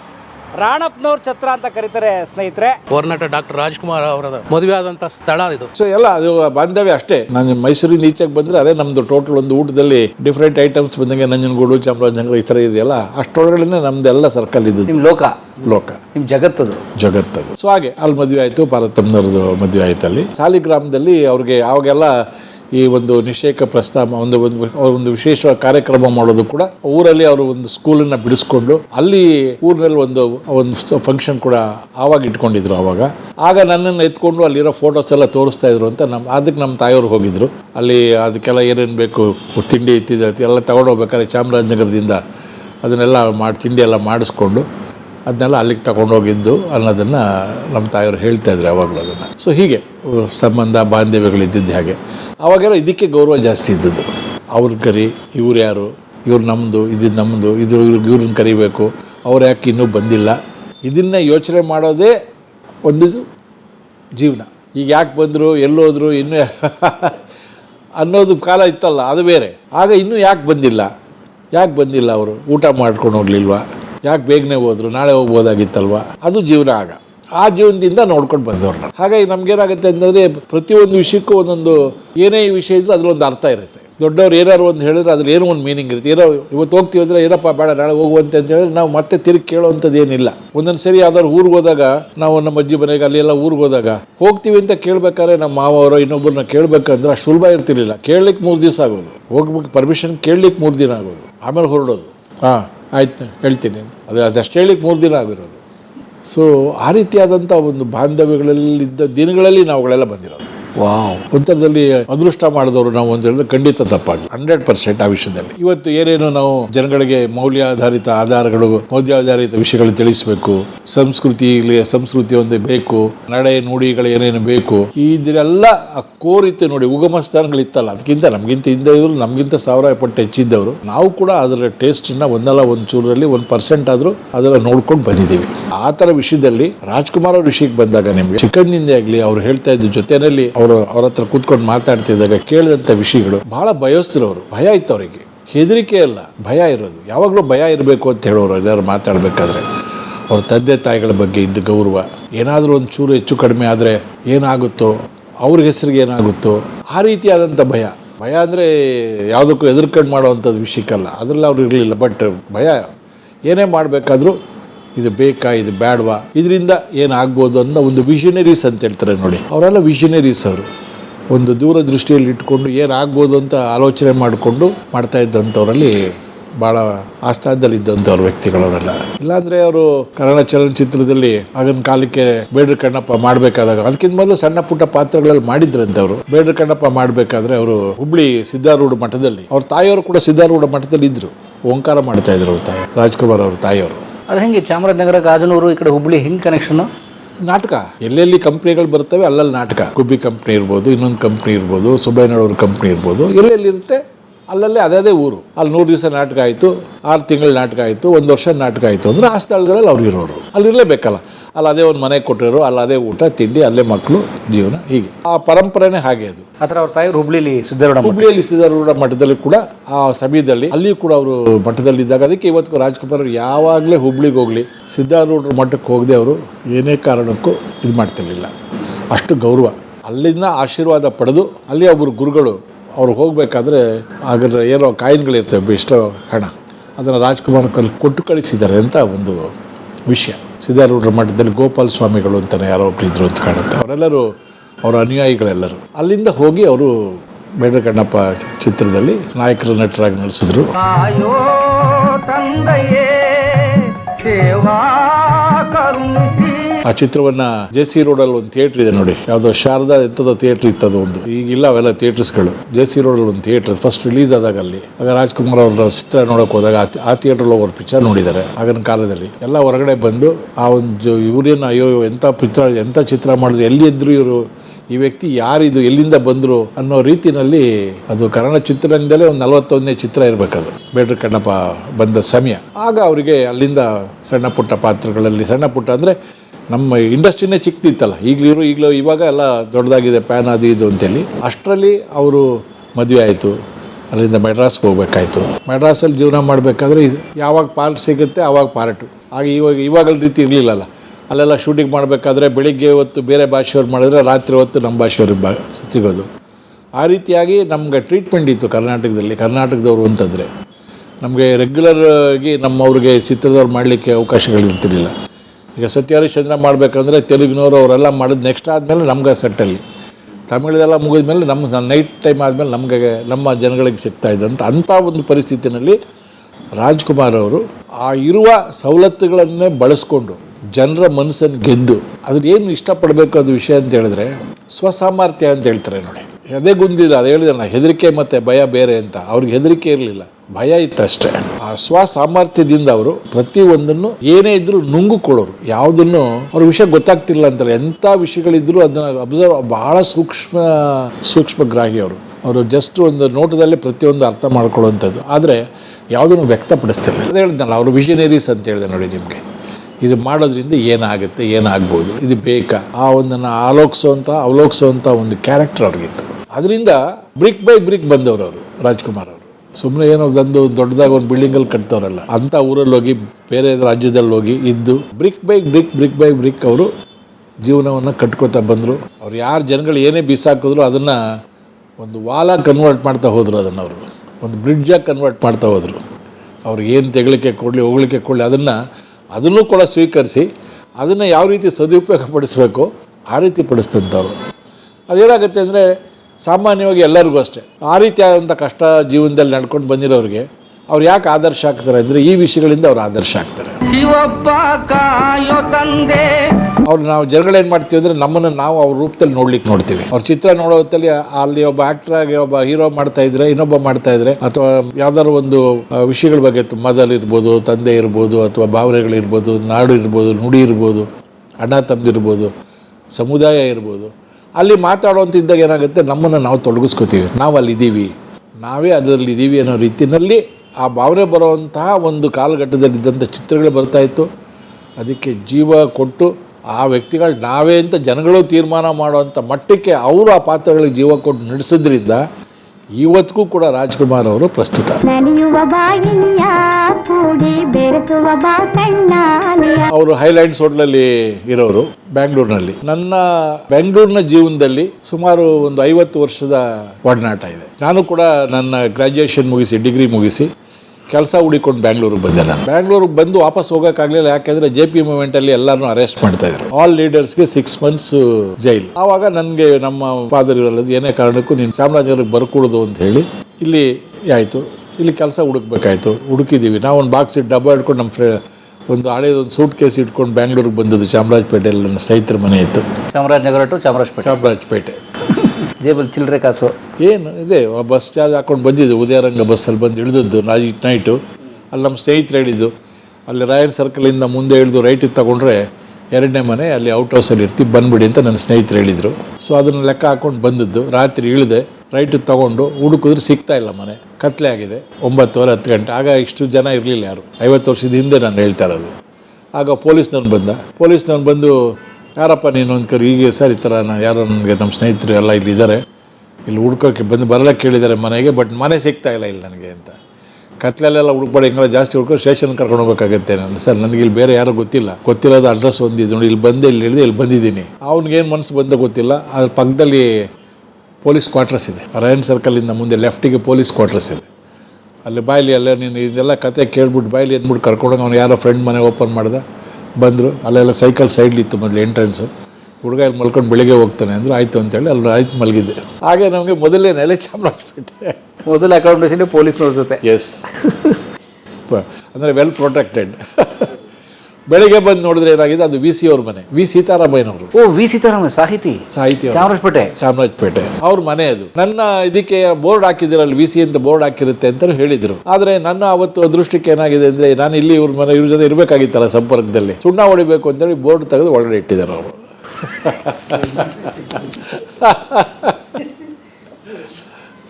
ರಾಣಪ್ಪನವ್ರ ಛತ್ರ ಅಂತ ಕರೀತಾರೆ ಸ್ನೇಹಿತರೆ. ಹೊರನಟ ಡಾಕ್ಟರ್ ರಾಜ್ಕುಮಾರ್ ಅವರ ಮದುವೆ ಆದಂತ ಸ್ಥಳ ಇದು. ಸೊ ಎಲ್ಲ ಅದು ಬಾಂಧವ್ಯ ಅಷ್ಟೇ. ನಾನು ಮೈಸೂರಿಂದ ಈಚೆಗೆ ಬಂದ್ರೆ ಅದೇ ನಮ್ದು ಟೋಟಲ್ ಒಂದು ಊಟದಲ್ಲಿ ಡಿಫ್ರೆಂಟ್ ಐಟಮ್ಸ್ ಬಂದಂಗೆ ನಂಜನಗೂಡು ಚಾಮರಾಜನಗರ ಈ ತರ ಇದೆಯಲ್ಲ ಅಷ್ಟೊಳಗಡೆ ನಮ್ಮದೆಲ್ಲ ಸರ್ಕಲ್ ಇದ್ದು. ನಿಮ್ಮ ಲೋಕ. ಲೋಕ. ನಿಮ್ ಜಗತ್ತದು ಜಗತ್ತದು ಸೊ ಹಾಗೆ ಅಲ್ಲಿ ಮದುವೆ ಆಯ್ತು ಪಾರ್ವತಮ್ಮನವ್ರದ್ದು ಮದುವೆ ಆಯ್ತು ಅಲ್ಲಿ. ಸಾಲಿಗ್ರಾಮದಲ್ಲಿ ಅವ್ರಿಗೆ ಅವಾಗೆಲ್ಲ ಈ ಒಂದು ನಿಷೇಕ ಪ್ರಸ್ತಾಪ, ಒಂದು ಒಂದು ಒಂದು ವಿಶೇಷ ಕಾರ್ಯಕ್ರಮ ಮಾಡೋದು ಕೂಡ ಊರಲ್ಲಿ ಅವರು ಒಂದು ಸ್ಕೂಲನ್ನು ಬಿಡಿಸ್ಕೊಂಡು ಅಲ್ಲಿ ಊರಿನಲ್ಲಿ ಒಂದು ಒಂದು ಫಂಕ್ಷನ್ ಕೂಡ ಆವಾಗ ಇಟ್ಕೊಂಡಿದ್ರು ಆವಾಗ ಆಗ ನನ್ನನ್ನು ಎತ್ಕೊಂಡು ಅಲ್ಲಿರೋ ಫೋಟೋಸ್ ಎಲ್ಲ ತೋರಿಸ್ತಾ ಇದ್ರು ಅಂತ ನಮ್ಮ, ಅದಕ್ಕೆ ನಮ್ಮ ತಾಯಿಯವ್ರು ಹೋಗಿದ್ರು. ಅಲ್ಲಿ ಅದಕ್ಕೆಲ್ಲ ಏನೇನು ಬೇಕು, ತಿಂಡಿ ಇತ್ತಿದೆ, ಎಲ್ಲ ತಗೊಂಡು ಹೋಗ್ಬೇಕಾದ್ರೆ ಚಾಮರಾಜನಗರದಿಂದ ಅದನ್ನೆಲ್ಲ ಮಾಡಿ, ತಿಂಡಿ ಎಲ್ಲ ಮಾಡಿಸ್ಕೊಂಡು ಅದನ್ನೆಲ್ಲ ಅಲ್ಲಿಗೆ ತಗೊಂಡೋಗಿದ್ದು ಅನ್ನೋದನ್ನು ನಮ್ಮ ತಾಯಿಯವರು ಹೇಳ್ತಾ ಇದ್ರು ಯಾವಾಗಲೂ ಅದನ್ನು. ಸೊ ಹೀಗೆ ಸಂಬಂಧ, ಬಾಂಧವ್ಯಗಳು ಇದ್ದಿದ್ದ ಹಾಗೆ. ಆವಾಗೆಲ್ಲ ಇದಕ್ಕೆ ಗೌರವ ಜಾಸ್ತಿ ಇದ್ದದ್ದು. ಅವ್ರ ಕರಿ, ಇವ್ರು ಯಾರು, ಇವ್ರು ನಮ್ಮದು ಇದು ನಮ್ಮದು ಇದು ಇವ್ರಿಗೆ ಇವ್ರನ್ನ ಕರಿಬೇಕು, ಅವ್ರು ಯಾಕೆ ಇನ್ನೂ ಬಂದಿಲ್ಲ? ಇದನ್ನು ಯೋಚನೆ ಮಾಡೋದೇ ಒಂದು ಜೀವನ. ಈಗ ಯಾಕೆ ಬಂದರು, ಎಲ್ಲೋದ್ರು, ಇನ್ನೂ ಅನ್ನೋದು ಕಾಲ ಇತ್ತಲ್ಲ, ಅದು ಬೇರೆ. ಆಗ ಇನ್ನೂ ಯಾಕೆ ಬಂದಿಲ್ಲ? ಯಾಕೆ ಬಂದಿಲ್ಲ ಅವರು? ಊಟ ಮಾಡ್ಕೊಂಡು ಹೋಗ್ಲಿಲ್ವಾ? ಯಾಕೆ ಬೇಗನೆ ಹೋದ್ರು? ನಾಳೆ ಹೋಗ್ಬೋದಾಗಿತ್ತಲ್ವ ಅದು ಜೀವನ ಆಗ. ಆ ಜೀವನದಿಂದ ನೋಡ್ಕೊಂಡು ಬಂದವ್ರು ನಾವು. ಹಾಗಾಗಿ ನಮ್ಗೇನಾಗುತ್ತೆ ಅಂತಂದರೆ ಪ್ರತಿಯೊಂದು ವಿಷಯಕ್ಕೂ ಒಂದೊಂದು ಏನೇ ವಿಷಯ ಇದ್ರೂ ಅದರಲ್ಲೊಂದು ಅರ್ಥ ಇರುತ್ತೆ. ದೊಡ್ಡವ್ರು ಏನಾರು ಒಂದು ಹೇಳಿದ್ರೆ ಅದ್ರಲ್ಲಿ ಏನೋ ಒಂದು ಮೀನಿಂಗ್ ಇರುತ್ತೆ. ಏನೋ ಇವತ್ತು ಹೋಗ್ತೀವಿ ಅಂದರೆ ಏನಪ್ಪ ಬೇಡ, ನಾಳೆ ಹೋಗುವಂತೆ ಅಂತ ಹೇಳಿದ್ರೆ ನಾವು ಮತ್ತೆ ತಿರುಗಿ ಕೇಳುವಂಥದ್ದು ಏನಿಲ್ಲ. ಒಂದೊಂದು ಸರಿ ಯಾವ್ದಾದ್ರು ಊರಿಗೆ ಹೋದಾಗ, ನಾವು ನಮ್ಮ ಅಜ್ಜಿ ಮನೆಗೆ ಅಲ್ಲೆಲ್ಲ ಊರಿಗೆ ಹೋದಾಗ, ಹೋಗ್ತೀವಿ ಅಂತ ಕೇಳಬೇಕಾದ್ರೆ ನಮ್ಮ ಮಾವವರು ಇನ್ನೊಬ್ಬರನ್ನ ಕೇಳಬೇಕಂದ್ರೆ ಅಷ್ಟು ಸುಲಭ ಇರ್ತಿರ್ಲಿಲ್ಲ. ಕೇಳಲಿಕ್ಕೆ ಮೂರು ದಿವಸ ಆಗೋದು. ಹೋಗ್ಬೇಕು ಪರ್ಮಿಷನ್ ಕೇಳಲಿಕ್ಕೆ ಮೂರು ದಿನ ಆಗೋದು. ಆಮೇಲೆ ಹೊರಡೋದು. ಹಾಂ. ಆಯ್ತು ಹೇಳ್ತೀನಿ ಅದು ಅದಷ್ಟು ಹೇಳಿಕ್ಕೆ ಮೂರು ದಿನ ಆಗಿರೋದು. ಸೊ ಆ ರೀತಿಯಾದಂಥ ಒಂದು ಬಾಂಧವ್ಯಗಳಲ್ಲಿದ್ದ ದಿನಗಳಲ್ಲಿ ನಾವುಗಳೆಲ್ಲ ಬಂದಿರೋದು. ವಾವ್ ಒಂಥರದಲ್ಲಿ ಅದೃಷ್ಟ ಮಾಡಿದವರು ನಾವು ಅಂತ ಹೇಳಿದ್ರೆ ಖಂಡಿತ ತಪ್ಪಾಗಿ. ಹಂಡ್ರೆಡ್ ಪರ್ಸೆಂಟ್ ಆ ವಿಷಯದಲ್ಲಿ. ಇವತ್ತು ಏನೇನು ನಾವು ಜನಗಳಿಗೆ ಮೌಲ್ಯಾಧಾರಿತ ಆಧಾರಗಳು, ಮೌಲ್ಯಾಧಾರಿತ ವಿಷಯಗಳು ತಿಳಿಸಬೇಕು ಸಂಸ್ಕೃತಿ ಸಂಸ್ಕೃತಿ ಒಂದೇ ಬೇಕು, ನಡೆ ನುಡಿಗಳು ಏನೇನು ಬೇಕು ಇದೆಲ್ಲ ಆ ಕೋರಿತ್ತು ನೋಡಿ, ಉಗಮ ಸ್ಥಾನಗಳಿತ್ತಲ್ಲ, ಅದಕ್ಕಿಂತ ನಮಗಿಂತ ಹಿಂದೆ ಇದ್ರು, ನಮಗಿಂತ ಸಾವಿರ ಪಟ್ಟು ಹೆಚ್ಚಿದ್ದವರು. ನಾವು ಕೂಡ ಅದರ ಟೇಸ್ಟನ್ನ ಒಂದಲ್ಲ ಒಂದು ಚೂರಲ್ಲಿ ಒಂದು ಪರ್ಸೆಂಟ್ ಆದರೂ ಅದರ ನೋಡ್ಕೊಂಡು ಬಂದಿದ್ದೀವಿ. ಆ ಥರ ವಿಷಯದಲ್ಲಿ ರಾಜ್ಕುಮಾರ್ ಅವ್ರ ವಿಷಯಕ್ಕೆ ಬಂದಾಗ ನಿಮಗೆ ಚಿಕ್ಕಂದಿನಿಂದ ಆಗಲಿ, ಅವ್ರು ಹೇಳ್ತಾ ಇದ್ದ ಜೊತೆಯಲ್ಲಿ ಅವರು ಅವ್ರ ಹತ್ರ ಕೂತ್ಕೊಂಡು ಮಾತಾಡ್ತಿದ್ದಾಗ ಕೇಳಿದಂಥ ವಿಷಯಗಳು ಬಹಳ ಭಯಸ್ಥರು ಅವರು. ಭಯ ಇತ್ತು ಅವರಿಗೆ. ಹೆದರಿಕೆ ಅಲ್ಲ. ಭಯ ಇರೋದು. ಯಾವಾಗಲೂ ಭಯ ಇರಬೇಕು ಅಂತ ಹೇಳೋರು ಎಲ್ಲರೂ ಮಾತಾಡಬೇಕಾದ್ರೆ. ಅವ್ರ ತಂದೆ ತಾಯಿಗಳ ಬಗ್ಗೆ ಇದ್ದ ಗೌರವ. ಏನಾದರೂ ಒಂದು ಚೂರು ಹೆಚ್ಚು ಕಡಿಮೆ ಆದರೆ ಏನಾಗುತ್ತೋ, ಅವ್ರ ಹೆಸರಿಗೆ ಏನಾಗುತ್ತೋ, ಆ ರೀತಿಯಾದಂಥ ಭಯ. ಭಯ ಅಂದರೆ ಯಾವುದಕ್ಕೂ ಎದುರ್ಕೊಂಡು ಮಾಡುವಂಥದ್ದು ವಿಷಯಕ್ಕಲ್ಲ. ಅದರಲ್ಲಿ ಅವ್ರು ಇರಲಿಲ್ಲ. ಬಟ್ ಭಯ. ಏನೇ ಮಾಡಬೇಕಾದ್ರೂ ಇದು ಬೇಕಾ, ಇದು ಬೇಡವಾ ಇದರಿಂದ ಏನಾಗ್ಬೋದು ಅಂತ ಒಂದು ವಿಷನರೀಸ್ ಅಂತ ಹೇಳ್ತಾರೆ ನೋಡಿ. ಅವರೆಲ್ಲ ವಿಷನರೀಸ್ ಅವರು. ಒಂದು ದೂರದೃಷ್ಟಿಯಲ್ಲಿ ಇಟ್ಕೊಂಡು ಏನಾಗ್ಬೋದು ಅಂತ ಆಲೋಚನೆ ಮಾಡಿಕೊಂಡು ಮಾಡ್ತಾ ಇದ್ದಂಥವರಲ್ಲಿ ಭಾಳ ಆಸ್ಥಾನದಲ್ಲಿ ಇದ್ದಂಥವ್ರು ವ್ಯಕ್ತಿಗಳವರೆಲ್ಲ. ಇಲ್ಲಾಂದರೆ ಅವರು ಕನ್ನಡ ಚಲನಚಿತ್ರದಲ್ಲಿ ಆಗಿನ ಕಾಲಕ್ಕೆ ಬೇಡ್ರ ಕಣ್ಣಪ್ಪ ಮಾಡಬೇಕಾದಾಗ, ಅದಕ್ಕಿಂತ ಮೊದಲು ಸಣ್ಣ ಪುಟ್ಟ ಪಾತ್ರಗಳಲ್ಲಿ ಮಾಡಿದ್ರಂತೆ ಅವರು ಬೇಡ್ರ ಕಣ್ಣಪ್ಪ ಮಾಡಬೇಕಾದ್ರೆ ಅವರು ಹುಬ್ಳಿ ಸಿದ್ಧಾರೂಢ ಮಠದಲ್ಲಿ, ಅವ್ರ ತಾಯಿಯವರು ಕೂಡ ಸಿದ್ಧಾರೂಢ ಮಠದಲ್ಲಿ ಇದ್ದರು ಓಂಕಾರ ಮಾಡ್ತಾ ಇದ್ರು ಅವ್ರ ತಾಯಿ, ರಾಜ್ಕುಮಾರ್ ಅವ್ರ ತಾಯಿಯವರು. ಅದು ಹೆಂಗೆ ಚಾಮರಾಜನಗರ, ಗಾಜನೂರು, ಈ ಕಡೆ ಹುಬ್ಳಿ ಹೆಂಗೆ ಕನೆಕ್ಷನ್ ನಾಟಕ. ಎಲ್ಲೆಲ್ಲಿ ಕಂಪ್ನಿಗಳು ಬರ್ತವೆ, ಅಲ್ಲಲ್ಲಿ ನಾಟಕ. ಗುಬ್ಬಿ ಕಂಪ್ನಿ ಇರ್ಬೋದು, ಇನ್ನೊಂದು ಕಂಪ್ನಿ ಇರ್ಬೋದು, ಸುಬ್ಬಯ್ಯನವ್ರ ಕಂಪ್ನಿ ಇರ್ಬೋದು. ಎಲ್ಲೆಲ್ಲಿರುತ್ತೆ ಅಲ್ಲಲ್ಲೇ ಅದೇ ಊರು. ಅಲ್ಲಿ ನೂರು ದಿವಸ ನಾಟಕ ಆಯಿತು, ಆರು ತಿಂಗಳು ನಾಟಕ ಆಯಿತು, ಒಂದು ವರ್ಷ ನಾಟಕ ಆಯಿತು ಅಂದರೆ ಆ ಸ್ಥಳಗಳಲ್ಲಿ ಅವ್ರು ಇರೋರು. ಅಲ್ಲಿ ಇರಲೇಬೇಕಲ್ಲ. ಅಲ್ಲಿ ಅದೇ ಒಂದು ಮನೆ ಕೊಟ್ಟಿರೋ ಅಲ್ಲಿ ಅದೇ ಊಟ, ತಿಂಡಿ, ಅಲ್ಲೇ ಮಕ್ಕಳು, ಜೀವನ, ಹೀಗೆ. ಆ ಪರಂಪರೆನೇ ಹಾಗೆ ಅದು. ಆ ಥರ ಅವ್ರ ತಾಯಿಯವರು ಹುಬ್ಳಿಲಿ ಸಿದ್ಧಾರೂಢ. ಹುಬ್ಳಿಯಲ್ಲಿ ಸಿದ್ಧಾರೂಢ ಮಠದಲ್ಲಿ ಕೂಡ ಆ ಸಮಯದಲ್ಲಿ, ಅಲ್ಲಿಯೂ ಕೂಡ ಅವರು ಮಠದಲ್ಲಿ ಇದ್ದಾಗ ಅದಕ್ಕೆ ಇವತ್ತು ರಾಜ್ಕುಮಾರ್ ಯಾವಾಗಲೇ ಹುಬ್ಳಿಗೆ ಹೋಗಲಿ ಸಿದ್ಧಾರೂಢರ ಮಠಕ್ಕೆ ಹೋಗದೆ ಅವರು ಏನೇ ಕಾರಣಕ್ಕೂ ಇದು ಮಾಡ್ತಿರ್ಲಿಲ್ಲ. ಅಷ್ಟು ಗೌರವ. ಅಲ್ಲಿಂದ ಆಶೀರ್ವಾದ ಪಡೆದು, ಅಲ್ಲಿ ಒಬ್ಬರು ಗುರುಗಳು ಅವ್ರು ಹೋಗಬೇಕಾದ್ರೆ ಅದರ ಏನೋ ಕಾಯಿನ್ಗಳಿರ್ತವೆ ಎಷ್ಟೋ ಹಣ. ಅದನ್ನು ರಾಜ್ಕುಮಾರ್ ಕಲ್, ಕೊಟ್ಟು ಕಳಿಸಿದ್ದಾರೆ ಅಂತ ಒಂದು ವಿಷಯ. ಸಿದ್ಧಾರೂಢರ ಮಠದಲ್ಲಿ ಗೋಪಾಲ ಸ್ವಾಮಿಗಳು ಅಂತಲೇ ಯಾರೋ ಒಬ್ಬರು ಇದ್ರು ಅಂತ ಕಾಣುತ್ತೆ. ಅವರೆಲ್ಲರೂ ಅವರ ಅನುಯಾಯಿಗಳೆಲ್ಲರೂ. ಅಲ್ಲಿಂದ ಹೋಗಿ ಅವರು ಬೇಡ ಕಣ್ಣಪ್ಪ ಚಿತ್ರದಲ್ಲಿ ನಾಯಕರ ನಟರಾಗಿ ನಡೆಸಿದ್ರು ಆ ಚಿತ್ರವನ್ನ ಜೆ ಸಿ ರೋಡಲ್ಲಿ ಒಂದು ಥಿಯೇಟರ್ ಇದೆ ನೋಡಿ. ಯಾವುದೋ ಶಾರದಾ ಎಂಥದೋ ಇತ್ತು ಅದು ಒಂದು. ಈಗಿಲ್ಲ ಅವೆಲ್ಲ ಥಿಯೇಟರ್ಸ್ಗಳು. ಜೆ ಸಿ ರೋಡಲ್ಲಿ ಒಂದು ಥಿಯೇಟರ್ ಫಸ್ಟ್ ರಿಲೀಸ್ ಆದಾಗ ಅಲ್ಲಿ. ಆಗ ರಾಜ್ಕುಮಾರ್ ಅವರ ಚಿತ್ರ ನೋಡೋಕೆ ಹೋದಾಗ ಆ- ಥಿಯೇಟರ್ ಅಲ್ಲಿ ಅವ್ರ ಪಿಕ್ಚರ್ ನೋಡಿದ್ದಾರೆ ಆಗಿನ ಕಾಲದಲ್ಲಿ. ಎಲ್ಲ ಹೊರಗಡೆ ಬಂದು ಆ ಒಂದು ಇವ್ರೇನು ಅಯ್ಯೋ ಎಂಥ ಪಿತ್ರ ಎಂಥ ಚಿತ್ರ ಮಾಡಿದ್ರು ಎಲ್ಲಿ ಇದ್ರು ಇವರು ಈ ವ್ಯಕ್ತಿ ಯಾರಿದು ಎಲ್ಲಿಂದ ಬಂದರು ಅನ್ನೋ ರೀತಿನಲ್ಲಿ ಅದು ಕನ್ನಡ ಚಿತ್ರದಿಂದಲೇ ಒಂದು ನಲವತ್ತೊಂದನೇ ಚಿತ್ರ ಇರಬೇಕದು. ಬೇಡ್ರ ಕಣ್ಣಪ್ಪ, ಬಂದ ಸಮಯ. ಆಗ ಅವರಿಗೆ ಅಲ್ಲಿಂದ ಸಣ್ಣ ಪುಟ್ಟ ಪಾತ್ರಗಳಲ್ಲಿ, ಸಣ್ಣ ಪುಟ್ಟ ಅಂದರೆ ನಮ್ಮ ಇಂಡಸ್ಟ್ರಿನೇ ಚಿಕ್ಕದಿತ್ತಲ್ಲ ಈಗಲೂ ಈಗಲೂ ಇವಾಗ ಎಲ್ಲ ದೊಡ್ಡದಾಗಿದೆ, ಪ್ಯಾನ್ ಅದು ಇದು ಅಂತೇಳಿ. ಅಷ್ಟರಲ್ಲಿ ಅವರು ಮದುವೆ ಆಯಿತು. ಅಲ್ಲಿಂದ ಮೆಡ್ರಾಸ್ಗೆ ಹೋಗ್ಬೇಕಾಯ್ತು. ಮೆಡ್ರಾಸಲ್ಲಿ ಜೀವನ ಮಾಡಬೇಕಾದ್ರೆ ಯಾವಾಗ ಪಾರ್ಟ್ ಸಿಗುತ್ತೆ ಆವಾಗ ಪಾರ್ಟು. ಆಗ ಇವಾಗ ಇವಾಗಲ್ಲ ರೀತಿ ಇರಲಿಲ್ಲಲ್ಲ. ಅಲ್ಲೆಲ್ಲ ಶೂಟಿಂಗ್ ಮಾಡಬೇಕಾದ್ರೆ ಬೆಳಿಗ್ಗೆ ಹೊತ್ತು ಬೇರೆ ಭಾಷೆಯವ್ರು ಮಾಡಿದ್ರೆ ರಾತ್ರಿ ಹೊತ್ತು ನಮ್ಮ ಭಾಷೆಯವ್ರಿಗೆ ಬಾ ಸಿಗೋದು. ಆ ರೀತಿಯಾಗಿ ನಮ್ಗೆ ಟ್ರೀಟ್ಮೆಂಟ್ ಇತ್ತು ಕರ್ನಾಟಕದಲ್ಲಿ. ಕರ್ನಾಟಕದವರು ಅಂತಂದರೆ ನಮಗೆ ರೆಗ್ಯುಲರ್ ಆಗಿ ನಮ್ಮವ್ರಿಗೆ ಚಿತ್ರದವ್ರು ಮಾಡಲಿಕ್ಕೆ ಅವಕಾಶಗಳಿರ್ತಿರಲಿಲ್ಲ. ಈಗ ಸತ್ಯಹರಿಶ್ಚಂದ್ರ ಮಾಡಬೇಕಂದ್ರೆ ತೆಲುಗಿನವರು ಅವರೆಲ್ಲ ಮಾಡಿದ ನೆಕ್ಸ್ಟ್ ಆದಮೇಲೆ ನಮ್ಗೆ ಸೆಟ್ಟಲ್ಲಿ ತಮಿಳದೆಲ್ಲ ಮುಗಿದ ಮೇಲೆ ನಮ್ಮ ನೈಟ್ ಟೈಮ್ ಆದಮೇಲೆ ನಮಗೆ, ನಮ್ಮ ಜನಗಳಿಗೆ ಸಿಗ್ತಾ ಇದ್ದಂಥ ಅಂಥ ಒಂದು ಪರಿಸ್ಥಿತಿನಲ್ಲಿ ರಾಜ್ಕುಮಾರ್ ಅವರು ಆ ಇರುವ ಸವಲತ್ತುಗಳನ್ನೇ ಬಳಸ್ಕೊಂಡು ಜನರ ಮನಸ್ಸನ್ನು ಗೆದ್ದು ಅದನ್ನ ಏನು ಇಷ್ಟಪಡಬೇಕು ಅದು ವಿಷಯ ಅಂತ ಹೇಳಿದ್ರೆ ಸ್ವಸಾಮರ್ಥ್ಯ ಅಂತ ಹೇಳ್ತಾರೆ ನೋಡಿ. ಎದೆ ಗುಂದಿದ, ಅದು ಹೇಳಿದಲ್ಲ ಹೆದರಿಕೆ ಮತ್ತು ಭಯ ಬೇರೆ ಅಂತ. ಅವ್ರಿಗೆ ಹೆದರಿಕೆ ಇರಲಿಲ್ಲ. ಭಯ ಇತ್ತಷ್ಟೇ. ಆ ಸ್ವಸಾಮರ್ಥ್ಯದಿಂದ ಅವರು ಪ್ರತಿಯೊಂದನ್ನು ಏನೇ ಇದ್ರೂ ನುಂಗುಕೊಳ್ಳೋರು. ಯಾವುದನ್ನು ಅವ್ರ ವಿಷಯ ಗೊತ್ತಾಗ್ತಿಲ್ಲ ಅಂತಾರೆ ಎಂಥ ವಿಷಯಗಳಿದ್ರು ಅದನ್ನು ಅಬ್ಸರ್ವ್ ಬಹಳ ಸೂಕ್ಷ್ಮ ಸೂಕ್ಷ್ಮ ಗ್ರಾಹಿ ಅವರು. ಅವರು ಜಸ್ಟ್ ಒಂದು ನೋಟದಲ್ಲಿ ಪ್ರತಿಯೊಂದು ಅರ್ಥ ಮಾಡ್ಕೊಳ್ಳುವಂಥದ್ದು. ಆದರೆ ಯಾವುದನ್ನು ವ್ಯಕ್ತಪಡಿಸ್ತಿರಲಿಲ್ಲ. ಅದು ಹೇಳಿದ್ನಲ್ಲ, ಅವರು ವಿಷನರೀಸ್ ಅಂತ ಹೇಳಿದೆ ನೋಡಿ ನಿಮಗೆ. ಇದು ಮಾಡೋದ್ರಿಂದ ಏನಾಗುತ್ತೆ, ಏನಾಗ್ಬೋದು, ಇದು ಬೇಕಾ? ಆ ಒಂದನ್ನು ಆಲೋಕಿಸುವಂಥ, ಅವಲೋಕಿಸುವಂಥ ಒಂದು ಕ್ಯಾರೆಕ್ಟರ್ ಅವ್ರಿಗಿತ್ತು. ಅದರಿಂದ ಬ್ರಿಕ್ ಬೈ ಬ್ರಿಕ್ ಬಂದವರು ಅವರು, ರಾಜ್ಕುಮಾರ್ ಅವರು. ಸುಮ್ಮನೆ ಏನೋ ಒಂದು ದೊಡ್ಡದಾಗಿ ಒಂದು ಬಿಲ್ಡಿಂಗಲ್ಲಿ ಕಟ್ತವ್ರಲ್ಲ. ಅಂಥ ಊರಲ್ಲಿ ಹೋಗಿ, ಬೇರೆ ರಾಜ್ಯದಲ್ಲಿ ಹೋಗಿ ಇದ್ದು brick by brick brick by brick ಅವರು ಜೀವನವನ್ನು ಕಟ್ಕೋತಾ ಬಂದರು. ಅವ್ರು ಯಾರು ಜನಗಳು ಏನೇ ಬಿಸಾಕಿದ್ರು ಅದನ್ನು ಒಂದು ವಾಲ ಕನ್ವರ್ಟ್ ಮಾಡ್ತಾ ಹೋದರು ಅದನ್ನು ಅವರು. ಒಂದು ಬ್ರಿಡ್ಜಾಗಿ ಕನ್ವರ್ಟ್ ಮಾಡ್ತಾ ಹೋದರು. ಅವ್ರಿಗೆ ಏನು ತೆಗಳಿಕೆ ಕೊಡಲಿ, ಹೋಗ್ಲಿಕ್ಕೆ ಕೊಡಲಿ, ಅದನ್ನು ಅದನ್ನು ಕೂಡ ಸ್ವೀಕರಿಸಿ, ಅದನ್ನು ಯಾವ ರೀತಿ ಸದುಪಯೋಗ ಪಡಿಸಬೇಕು ಆ ರೀತಿ ಪಡಿಸ್ತಂಥವ್ರು ಅದೇನಾಗುತ್ತೆ ಅಂದರೆ ಸಾಮಾನ್ಯವಾಗಿ ಎಲ್ಲರಿಗೂ ಅಷ್ಟೇ. ಆ ರೀತಿಯಾದಂಥ ಕಷ್ಟ ಜೀವನದಲ್ಲಿ ನಡ್ಕೊಂಡು ಬಂದಿರೋರಿಗೆ ಅವ್ರು ಯಾಕೆ ಆದರ್ಶ ಆಗ್ತಾರೆ ಅಂದರೆ ಈ ವಿಷಯಗಳಿಂದ ಅವ್ರು ಆದರ್ಶ ಆಗ್ತಾರೆ. ಅವ್ರು ನಾವು ಜನಗಳೇನು ಮಾಡ್ತೀವಿ ಅಂದರೆ ನಮ್ಮನ್ನು ನಾವು ಅವ್ರ ರೂಪದಲ್ಲಿ ನೋಡ್ಲಿಕ್ಕೆ ನೋಡ್ತೀವಿ. ಅವ್ರ ಚಿತ್ರ ನೋಡೋ ಹೊತ್ತಲ್ಲಿ ಅಲ್ಲಿ ಒಬ್ಬ ಆಕ್ಟರ್ ಆಗಿ ಒಬ್ಬ ಹೀರೋ ಮಾಡ್ತಾ ಇದ್ರೆ ಇನ್ನೊಬ್ಬ ಮಾಡ್ತಾ ಇದ್ರೆ ಅಥವಾ ಯಾವ್ದಾದ್ರು ಒಂದು ವಿಷಯಗಳ ಬಗ್ಗೆ ಮದಲ್ ಇರ್ಬೋದು ತಂದೆ ಇರ್ಬೋದು ಅಥವಾ ಭಾವನೆಗಳಿರ್ಬೋದು ನಾಡು ಇರ್ಬೋದು ನುಡಿ ಇರ್ಬೋದು ಅಣ್ಣ ತಮ್ಮದಿರ್ಬೋದು ಸಮುದಾಯ ಇರ್ಬೋದು ಅಲ್ಲಿ ಮಾತಾಡುವಂತಿದ್ದಾಗ ಏನಾಗುತ್ತೆ ನಮ್ಮನ್ನು ನಾವು ತೊಡಗಿಸ್ಕೋತೀವಿ. ನಾವು ಅಲ್ಲಿದ್ದೀವಿ ನಾವೇ ಅದರಲ್ಲಿ ಇದ್ದೀವಿ ಅನ್ನೋ ರೀತಿಯಲ್ಲಿ ಆ ಭಾವನೆ ಬರುವಂತಹ ಒಂದು ಕಾಲಘಟ್ಟದಲ್ಲಿದ್ದಂಥ ಚಿತ್ರಗಳು ಬರ್ತಾ ಇತ್ತು. ಅದಕ್ಕೆ ಜೀವ ಕೊಟ್ಟು ಆ ವ್ಯಕ್ತಿಗಳು ನಾವೇ ಅಂತ ಜನಗಳು ತೀರ್ಮಾನ ಮಾಡುವಂಥ ಮಟ್ಟಕ್ಕೆ ಅವರು ಆ ಪಾತ್ರಗಳಿಗೆ ಜೀವ ಕೊಟ್ಟು ನಡೆಸಿದ್ರಿಂದ ಇವತ್ತಿಗೂ ಕೂಡ ರಾಜ್ಕುಮಾರ್ ಅವರು ಪ್ರಸ್ತುತ. ಅವರು ಹೈಲ್ಯಾಂಡ್ಸ್ ಹೋಟ್ಲಲ್ಲಿ ಇರೋರು ಬ್ಯಾಂಗ್ಳೂರಿನಲ್ಲಿ. ನನ್ನ ಬೆಂಗಳೂರಿನ ಜೀವನದಲ್ಲಿ ಸುಮಾರು ಒಂದು ಐವತ್ತು ವರ್ಷದ ಒಡನಾಟ ಇದೆ. ನಾನು ಕೂಡ ನನ್ನ ಗ್ರ್ಯಾಜುಯೇಷನ್ ಮುಗಿಸಿ ಡಿಗ್ರಿ ಮುಗಿಸಿ ಕೆಲಸ ಹುಡಿಕೊಂಡು ಬ್ಯಾಂಗ್ಳೂರಿಗೆ ಬಂದೆ ನಾನು. ಬ್ಯಾಂಗ್ಳೂರಿಗೆ ಬಂದು ವಾಪಸ್ ಹೋಗೋಕ್ಕಾಗಲಿಲ್ಲ ಯಾಕೆಂದ್ರೆ ಜೆ ಪಿ ಮೂಮೆಂಟಲ್ಲಿ ಎಲ್ಲರನ್ನೂ ಅರೆಸ್ಟ್ ಮಾಡ್ತಾ ಇದ್ರು. ಆಲ್ ಲೀಡರ್ಸ್ಗೆ ಸಿಕ್ಸ್ ಮಂತ್ಸ್ ಜೈಲ್ ಆವಾಗ ನನಗೆ ನಮ್ಮ ಫಾದರ್ ಇರಲ್ಲದು ಏನೇ ಕಾರಣಕ್ಕೂ ನೀನು ಚಾಮರಾಜನಗರಕ್ಕೆ ಬರ್ಕೊಳ್ಳೋದು ಅಂತ ಹೇಳಿ ಇಲ್ಲಿ ಆಯಿತು. ಇಲ್ಲಿ ಕೆಲಸ ಹುಡುಕ್ಬೇಕಾಯ್ತು. ಹುಡುಕಿದ್ದೀವಿ ನಾವು ಒಂದು ಬಾಕ್ಸ್ ಇಟ್ಟು ಡಬ್ಬ ಇಟ್ಕೊಂಡು ನಮ್ಮ ಫ್ರೆ ಒಂದು ಹಳೇದೊಂದು ಸೂಟ್ ಕೇಸ್ ಇಟ್ಕೊಂಡು ಬ್ಯಾಂಗ್ಳೂರಿಗೆ ಬಂದದ್ದು ಚಾಮರಾಜಪೇಟೆಯಲ್ಲಿ ನನ್ನ ಸ್ನೇಹಿತರ ಮನೆ ಇತ್ತು. ಚಾಮರಾಜನಗರ ಟು ಚಾಮರಾಜಪೇಟೆ. ಚಾಮರಾಜಪೇಟೆ. ಜೇಬಲ್ ಚಿಲ್ಲರೆ ಕಾಸು. ಏನು, ಇದೆ ಬಸ್ ಚಾರ್ಜ್ ಹಾಕೊಂಡು ಬಂದಿದ್ದು, ಉದಯರಂಗ ಬಸ್ಸಲ್ಲಿ ಬಂದು ಇಳಿದದ್ದು ನೈಟ್ ನೈಟು ಅಲ್ಲಿ ನಮ್ಮ ಸ್ನೇಹಿತರು ಹೇಳಿದ್ದು, ಅಲ್ಲಿ ರಾಯರ್ ಸರ್ಕಲಿಂದ ಮುಂದೆ ಇಳಿದು ರೈಟಿಗೆ ತಗೊಂಡ್ರೆ ಎರಡನೇ ಮನೆ, ಅಲ್ಲಿ ಔಟ್ ಹೌಸಲ್ಲಿ ಇರ್ತೀವಿ, ಬಂದ್ಬಿಡಿ ಅಂತ ನನ್ನ ಸ್ನೇಹಿತರು ಹೇಳಿದರು. ಸೊ ಅದನ್ನು ಲೆಕ್ಕ ಹಾಕೊಂಡು ಬಂದದ್ದು, ರಾತ್ರಿ ಇಳಿದೆ ರೈಟಿಗೆ ತಗೊಂಡು, ಹುಡುಕಿದ್ರೆ ಸಿಗ್ತಾ ಇಲ್ಲ ಮನೆ, ಕತ್ಲೆ ಆಗಿದೆ, ಒಂಬತ್ತುವರೆ, ಹತ್ತು ಗಂಟೆ. ಆಗ ಇಷ್ಟು ಜನ ಇರಲಿಲ್ಲ ಯಾರು? ಐವತ್ತು ವರ್ಷದ ಹಿಂದೆ ನಾನು ಹೇಳ್ತಾ ಇರೋದು. ಆಗ ಪೊಲೀಸ್ನವ್ನು ಬಂದ ಪೊಲೀಸ್ನವ್ನು ಬಂದು ಯಾರಪ್ಪ ನೀನು ಒಂದು ಕರೆ, ಹೀಗೆ ಸರ್ ಈ ಥರ ನಾನು ಯಾರೋ ನನಗೆ ನಮ್ಮ ಸ್ನೇಹಿತರು ಎಲ್ಲ ಇಲ್ಲಿ ಇದ್ದಾರೆ. ಇಲ್ಲಿ ಹುಡ್ಕೋಕ್ಕೆ ಬಂದು ಬರಲಿಕ್ಕೆ ಕೇಳಿದ್ದಾರೆ ಮನೆಗೆ ಬಟ್ ಮನೆ ಸಿಗ್ತಾ ಇಲ್ಲ ಇಲ್ಲಿ ನನಗೆ ಅಂತ. ಕತ್ಲಲ್ಲೆಲ್ಲ ಹುಡುಕ್ಬೇಡ, ಹಿಂಗೆಲ್ಲ ಜಾಸ್ತಿ ಹುಡ್ಕೋ ಸ್ಟೇಷನ್ ಕರ್ಕೊಂಡು ಹೋಗ್ಬೇಕಾಗತ್ತೆ ನಾನು. ಸರ್, ನನಗೆ ಇಲ್ಲಿ ಬೇರೆ ಯಾರೂ ಗೊತ್ತಿಲ್ಲ. ಗೊತ್ತಿರೋದು ಅಡ್ರೆಸ್ ಒಂದಿದ್ದು ನೋಡಿ, ಇಲ್ಲಿ ಬಂದೆ, ಇಲ್ಲಿ ಹಿಡಿದು ಇಲ್ಲಿ ಬಂದಿದ್ದೀನಿ. ಅವ್ನಿಗೇನು ಮನಸ್ಸು ಬಂದ ಗೊತ್ತಿಲ್ಲ. ಅದ್ರ ಪಕ್ಕದಲ್ಲಿ ಪೊಲೀಸ್ ಕ್ವಾರ್ಟರ್ಸ್ ಇದೆ. ರಯನ್ ಸರ್ಕಲಿಂದ ಮುಂದೆ ಲೆಫ್ಟಿಗೆ ಪೊಲೀಸ್ ಕ್ವಾರ್ಟರ್ಸ್ ಇದೆ. ಅಲ್ಲಿ ಬಾಯ್ಲಿ ಅಲ್ಲ ನೀನು ಇದೆಲ್ಲ ಕತೆ ಕೇಳ್ಬಿಟ್ಟು ಬಾಯ್ಲಿ ಅಂದ್ಬಿಟ್ಟು ಕರ್ಕೊಂಡೋಗಿ ಅವ್ನು ಯಾರೋ ಫ್ರೆಂಡ್ ಮನೆ ಓಪನ್ ಮಾಡ್ದೆ. ಬಂದರು. ಅಲ್ಲೆಲ್ಲ ಸೈಕಲ್ ಸೈಡ್ಲಿತ್ತು ಮೊದಲು ಎಂಟ್ರೆನ್ಸು ಹುಡುಗ ಇಲ್ಲಿ ಮಲ್ಕೊಂಡು ಬೆಳಿಗ್ಗೆ ಹೋಗ್ತಾನೆ ಅಂದರು ಆಯಿತು ಅಂತೇಳಿ ಅಲ್ಲಿ ಆಯ್ತು ಮಲಗಿದ್ದೆ. ಹಾಗೆ ನಮಗೆ ಮೊದಲೇ ನೆಲೆ ಚಾಮರಾಜಪೇಟೆ ಮೊದಲ ಅಕಾಮಿಡೇಷನ್ ಪೊಲೀಸ್ನವ್ರ ಜೊತೆ. ಎಸ್ ಅಂದರೆ ವೆಲ್ ಪ್ರೊಟೆಕ್ಟೆಡ್ ಬೆಳಿಗ್ಗೆ ಬಂದು ನೋಡಿದ್ರೆ ಏನಾಗಿದೆ? ಅದು ವಿ ಸಿ ಅವ್ರ ಮನೆ. ವಿ ಸೀತಾರಾಮಯ್ಯನವರು. ಓ ವಿ ಸೀತಾರಾಮ ಸಾಹಿತಿ? ಸಾಹಿತಿ ಅವ್ರು. ಚಾಮರಾಜಪೇಟೆ? ಚಾಮರಾಜಪೇಟೆ. ಅವ್ರ ಮನೆ ಅದು. ನನ್ನ ಇದಕ್ಕೆ ಬೋರ್ಡ್ ಹಾಕಿದಿರಲ್ಲ ವಿ ಸಿ ಅಂತ ಬೋರ್ಡ್ ಹಾಕಿರುತ್ತೆ ಅಂತ ಹೇಳಿದ್ರು. ಆದ್ರೆ ನನ್ನ ಅವತ್ತು ಅದೃಷ್ಟಕ್ಕೆ ಏನಾಗಿದೆ ಅಂದ್ರೆ ನಾನು ಇಲ್ಲಿ ಇವ್ರ ಮನೆ ಇವ್ರ ಜೊತೆ ಇರಬೇಕಾಗಿತ್ತಲ್ಲ ಸಂಪರ್ಕದಲ್ಲಿ. ಸುಣ್ಣ ಹೊಡಿಬೇಕು ಅಂತೇಳಿ ಬೋರ್ಡ್ ತೆಗೆದು ಒಳಗಡೆ ಇಟ್ಟಿದ್ದಾರೆ ಅವರು.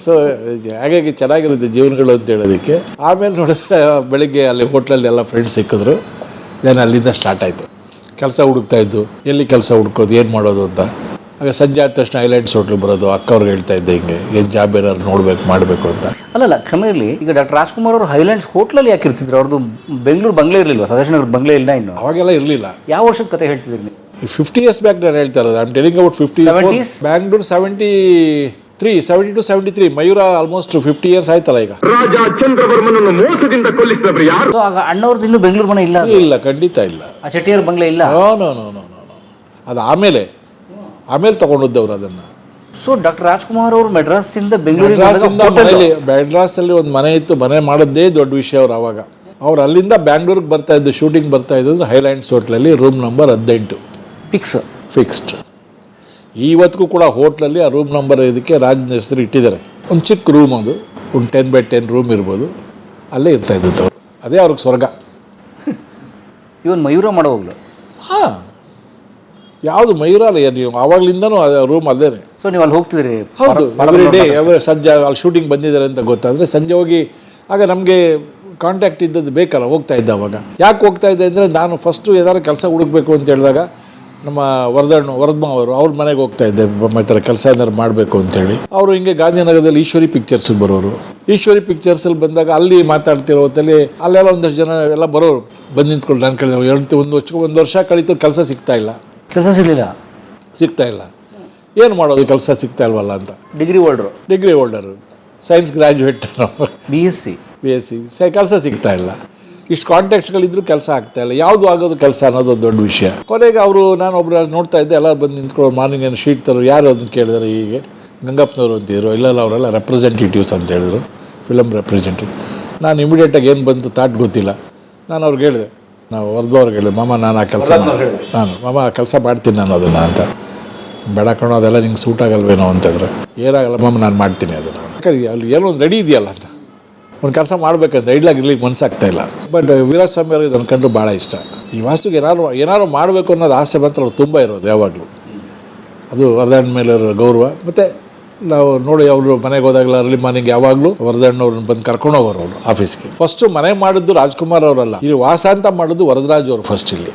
ಸೊ ಹಾಗಾಗಿ ಚೆನ್ನಾಗಿರುತ್ತೆ ಜೀವನಗಳು ಅಂತ ಹೇಳೋದಕ್ಕೆ. ಆಮೇಲೆ ನೋಡಿದ್ರೆ ಬೆಳಿಗ್ಗೆ ಅಲ್ಲಿ ಹೋಟ್ಲಲ್ಲಿ ಎಲ್ಲ ಫ್ರೆಂಡ್ಸ್ ಸಿಕ್ಕಿದ್ರು. ನಾನು ಅಲ್ಲಿಂದ ಸ್ಟಾರ್ಟ್ ಆಯಿತು. ಕೆಲಸ ಹುಡುಕ್ತಾ ಇದ್ದು ಎಲ್ಲಿ ಕೆಲಸ ಹುಡ್ಕೋದು ಏನು ಮಾಡೋದು ಅಂತ. ಆಗ ಸಂಜೆ ಆದ ತಕ್ಷಣ ಐಲ್ಯಾಂಡ್ಸ್ ಹೋಟ್ಲಿಗೆ ಬರೋದು ಅಕ್ಕ ಅವ್ರಿಗೆ ಹೇಳ್ತಾ ಇದ್ದೆ ಹಿಂಗೆ ಏನು ಜಾಬ್ ಏನಾದ್ರು ನೋಡಬೇಕು ಮಾಡಬೇಕು ಅಂತ. ಅಲ್ಲಲ್ಲ ಕ್ಷಮೆ ಇರಲಿ ಈಗ ಡಾಕ್ಟರ್ ರಾಜ್ಕುಮಾರ್ ಅವರು ಹೈಲ್ಯಾಂಡ್ಸ್ ಹೋಟ್ಲಲ್ಲಿ ಯಾಕೆ ಇರ್ತಿದ್ರು? ಅವ್ರದ್ದು ಬೆಂಗಳೂರು ಬಂಗ್ಲೆ ಇರಲಿಲ್ಲ ಸದಾಶಿವನಗರ ಬಂಗ್ಲೆ ಇಲ್ಲ ಇನ್ನು. ಅವಾಗೆಲ್ಲ ಇರಲಿಲ್ಲ. ಯಾವ ವರ್ಷದ ಕತೆ ಹೇಳ್ತಿದ್ರಿ ನೀವು? ಫಿಫ್ಟಿ ಇಯರ್ಸ್ ಬ್ಯಾಕ್ ನಾನು ಹೇಳ್ತಾ ಇರೋದು I'm telling about fifty 70s? Bangalore seventy three seventy two seventy three Mayura almost fifty years ಆಯ್ತಲ್ಲ ಈಗ. ರಾಜ ಚಂದ್ರವರ್ಮನನ್ನು ಮೋಸದಿಂದ ಕೊಲ್ಲಿಸಿದವರು ಯಾರು? ಆಗ ಅಣ್ಣವ್ರದ್ದು ಇನ್ನೂ ಬೆಂಗಳೂರು ಮನೆ ಇಲ್ಲ ಅದು. ಇಲ್ಲ ಖಂಡಿತ ಇಲ್ಲ. ಆ ಚೆಟ್ಟಿಯವ್ರ ಬಂಗ್ಲೆ ಇಲ್ಲ? No no no no no no ಅದು ಆಮೇಲೆ ಆಮೇಲೆ ತಗೊಂಡಿದ್ದವ್ರು ಅದನ್ನ. ಸೊ ಡಾಕ್ಟರ್ ರಾಜ್ಕುಮಾರ್ ಅವರು ಮೆಡ್ರಾಸಿಂದ ಬೆಂಗಳೂರಿಗೆ ಮೆಡ್ರಾಸಿಂದ ಮನೇಲಿ ಮೆಡ್ರಾಸಲ್ಲಿ ಒಂದು ಮನೆ ಇತ್ತು ಮನೆ ಮಾಡದ್ದೇ ದೊಡ್ಡ ವಿಷಯ ಅವ್ರು ಅವಾಗ. ಅವ್ರು ಅಲ್ಲಿಂದ ಬ್ಯಾಂಗ್ಳೂರ್ಗೆ ಬರ್ತಾ ಇದ್ದು ಶೂಟಿಂಗ್ ಬರ್ತಾ ಇದ್ದು ಅಂದ್ರೆ ಹೈಲ್ಯಾಂಡ್ಸ್ ಹೋಟ್ಲಲ್ಲಿ ರೂಮ್ ನಂಬರ್ ಹದಿನೆಂಟು. ಫಿಕ್ಸ್ ಫಿಕ್ಸ್ಡ್ ಇವತ್ತಿಗೂ ಕೂಡ ಹೋಟ್ಲಲ್ಲಿ ಆ ರೂಮ್ ನಂಬರ್ ಇದಕ್ಕೆ ರಾಜನ ಹೆಸರು ಇಟ್ಟಿದ್ದಾರೆ. ಒಂದು ಚಿಕ್ಕ ರೂಮ್ ಅದು. ಒಂದು ಟೆನ್ ಬೈ ಟೆನ್ ರೂಮ್ ಇರ್ಬೋದು. ಅಲ್ಲೇ ಇರ್ತಾ ಇದ್ದದ್ದು. ಅವ್ರು ಅದೇ ಅವ್ರಿಗೆ ಸ್ವರ್ಗ. ಇವನ್ ಮಯೂರ ಮಾಡೋವಾಗ್ಲು? ಹಾಂ. ಯಾವುದು ಮಯೂರ ಅಲ್ಲ ನೀವು ಆವಾಗಲಿಂದನೂ ರೂಮ್ ಅಲ್ಲೇ ಸೊ ನೀವು ಅಲ್ಲಿ ಹೋಗ್ತಿದ್ರಿ ಹೌದು ಎವ್ರಿ ಡೇ ಎವ್ರಿ ಸಂಜೆ ಅಲ್ಲಿ ಶೂಟಿಂಗ್ ಬಂದಿದ್ದಾರೆ ಅಂತ ಗೊತ್ತಾದರೆ ಸಂಜೆ ಹೋಗಿ ಆಗ ನಮಗೆ ಕಾಂಟ್ಯಾಕ್ಟ್ ಇದ್ದದ್ದು ಬೇಕಲ್ಲ ಹೋಗ್ತಾ ಇದ್ದ ಅವಾಗ. ಯಾಕೆ ಹೋಗ್ತಾ ಇದ್ದೆ ಅಂದರೆ ನಾನು ಫಸ್ಟು ಏನಾದ್ರು ಕೆಲಸ ಹುಡುಕ್ಬೇಕು ಅಂತ ಹೇಳಿದಾಗ ನಮ್ಮ ವರದಣ್ಣು ವರದ್ಮ ಅವರು ಅವ್ರ ಮನೆಗೆ ಹೋಗ್ತಾ ಇದ್ದೆ. ಈ ಥರ ಕೆಲಸ ಏನಾದ್ರು ಮಾಡಬೇಕು ಅಂತೇಳಿ. ಅವರು ಹಿಂಗೆ ಗಾಂಧಿನಗರದಲ್ಲಿ ಈಶ್ವರಿ ಪಿಕ್ಚರ್ಸ್ಗೆ ಬರೋರು. ಈಶ್ವರಿ ಪಿಕ್ಚರ್ಸಲ್ಲಿ ಬಂದಾಗ ಅಲ್ಲಿ ಮಾತಾಡ್ತಿರೋ ಹೊತ್ತಲ್ಲಿ ಅಲ್ಲೆಲ್ಲ ಒಂದಷ್ಟು ಜನ ಎಲ್ಲ ಬರೋರು. ಬಂದು ನಿಂತ್ಕೊಂಡು ನಾನು ಕೇಳಿದೆ ಎರಡು ಒಂದು ವರ್ಷ ಒಂದು ವರ್ಷ ಕಳೀತು ಕೆಲಸ ಸಿಗ್ತಾ ಇಲ್ಲ. ಕೆಲಸ ಸಿಗಲಿಲ್ಲ? ಸಿಗ್ತಾ ಇಲ್ಲ. ಏನು ಮಾಡೋದು ಕೆಲಸ ಸಿಗ್ತಾ ಇಲ್ವಲ್ಲ ಅಂತ. Degree holder degree holder science graduate B S C B S C ಸ ಕೆಲಸ ಸಿಗ್ತಾ ಇಲ್ಲ. ಇಷ್ಟು ಕಾಂಟ್ಯಾಕ್ಟ್ಸ್ಗಳಿದ್ರು ಕೆಲಸ ಆಗ್ತಾ ಇಲ್ಲ. ಯಾವುದು ಆಗೋದು ಕೆಲಸ ಅನ್ನೋದು ಒಂದು ದೊಡ್ಡ ವಿಷಯ. ಕೊನೆಗೆ ಅವರು ನಾನು ಒಬ್ಬರು ನೋಡ್ತಾ ಇದ್ದೆ ಎಲ್ಲರೂ ಬಂದು ನಿಂತ್ಕೊಂಡು ಮಾರ್ನಿಂಗ್ ಏನು ಶೀಟ್ ತರೋ ಯಾರು ಅದನ್ನು ಕೇಳಿದಾರೆ ಹೀಗೆ. ಗಂಗಪ್ಪನವರು ಅಂತಿದ್ರು ಇಲ್ಲೆಲ್ಲ ಅವರೆಲ್ಲ ರೆಪ್ರೆಸೆಂಟೇಟಿವ್ಸ್ ಅಂತ ಹೇಳಿದ್ರು ಫಿಲಮ್ ರೆಪ್ರೆಸೆಂಟೇಟಿವ್ ನಾನು ಇಮಿಡಿಯೇಟಾಗಿ ಏನು ಬಂತು ತಾಟ್ ಗೊತ್ತಿಲ್ಲ. ನಾನು ಅವ್ರಿಗೆ ಹೇಳಿದೆ ನಾವು ಹೊರದವ್ರಿಗೆ ಹೇಳಿದೆ ಮಾಮ ನಾನು ಆ ಕೆಲಸ ನಾನು ಮಾಮ ಆ ಕೆಲಸ ಮಾಡ್ತೀನಿ ನಾನು ಅದನ್ನು ಅಂತ. ಬೇಡ ಕಣೋ ಅದೆಲ್ಲ ನಿಂಗೆ ಸೂಟ್ ಆಗಲ್ವೇನೋ ಅಂತಂದ್ರೆ ಏನಾಗಲ್ಲ ಮಾಮ ನಾನು ಮಾಡ್ತೀನಿ ಅದನ್ನು ಅಲ್ಲಿ ಏನೋ ಒಂದು ರೆಡಿ ಇದೆಯಲ್ಲ ಅಂತ. ಒಂದು ಕೆಲಸ ಮಾಡಬೇಕಂತ ಇಡ್ಲಾಗ ಇರ್ಲಿಕ್ಕೆ ಮನಸ್ಸಾಗ್ತಾ ಇಲ್ಲ. ಬಟ್ ವೀರಸ್ವಾಮಿ ಅವ್ರಿಗೆ ನನ್ನ ಕಂಡು ಭಾಳ ಇಷ್ಟ. ಈ ವಾಸ್ತುಗೆ ಏನಾದ್ರು ಏನಾದ್ರು ಮಾಡಬೇಕು ಅನ್ನೋದು ಆಸೆ ಮಾತ್ರ ಅವ್ರು ತುಂಬ ಇರೋದು ಯಾವಾಗಲೂ. ಅದು ವರದಾಣ ಮೇಲೆ ಇರೋ ಗೌರವ. ಮತ್ತು ನಾವು ನೋಡಿ ಅವರು ಮನೆಗೆ ಹೋದಾಗಲ್ಲ ಅರ್ಲಿ ಮಾರ್ನಿಂಗ್ ಯಾವಾಗಲೂ ವರದಣ್ಣವ್ರನ್ನ ಬಂದು ಕರ್ಕೊಂಡು ಹೋಗೋರು ಅವರು ಆಫೀಸ್ಗೆ. ಫಸ್ಟು ಮನೆ ಮಾಡಿದ್ದು ರಾಜ್ಕುಮಾರ್ ಅವರಲ್ಲ. ಇಲ್ಲಿ ವಾಸ ಅಂತ ಮಾಡಿದ್ದು ವರದರಾಜ್ ಅವರು ಫಸ್ಟ್ ಇಲ್ಲಿ.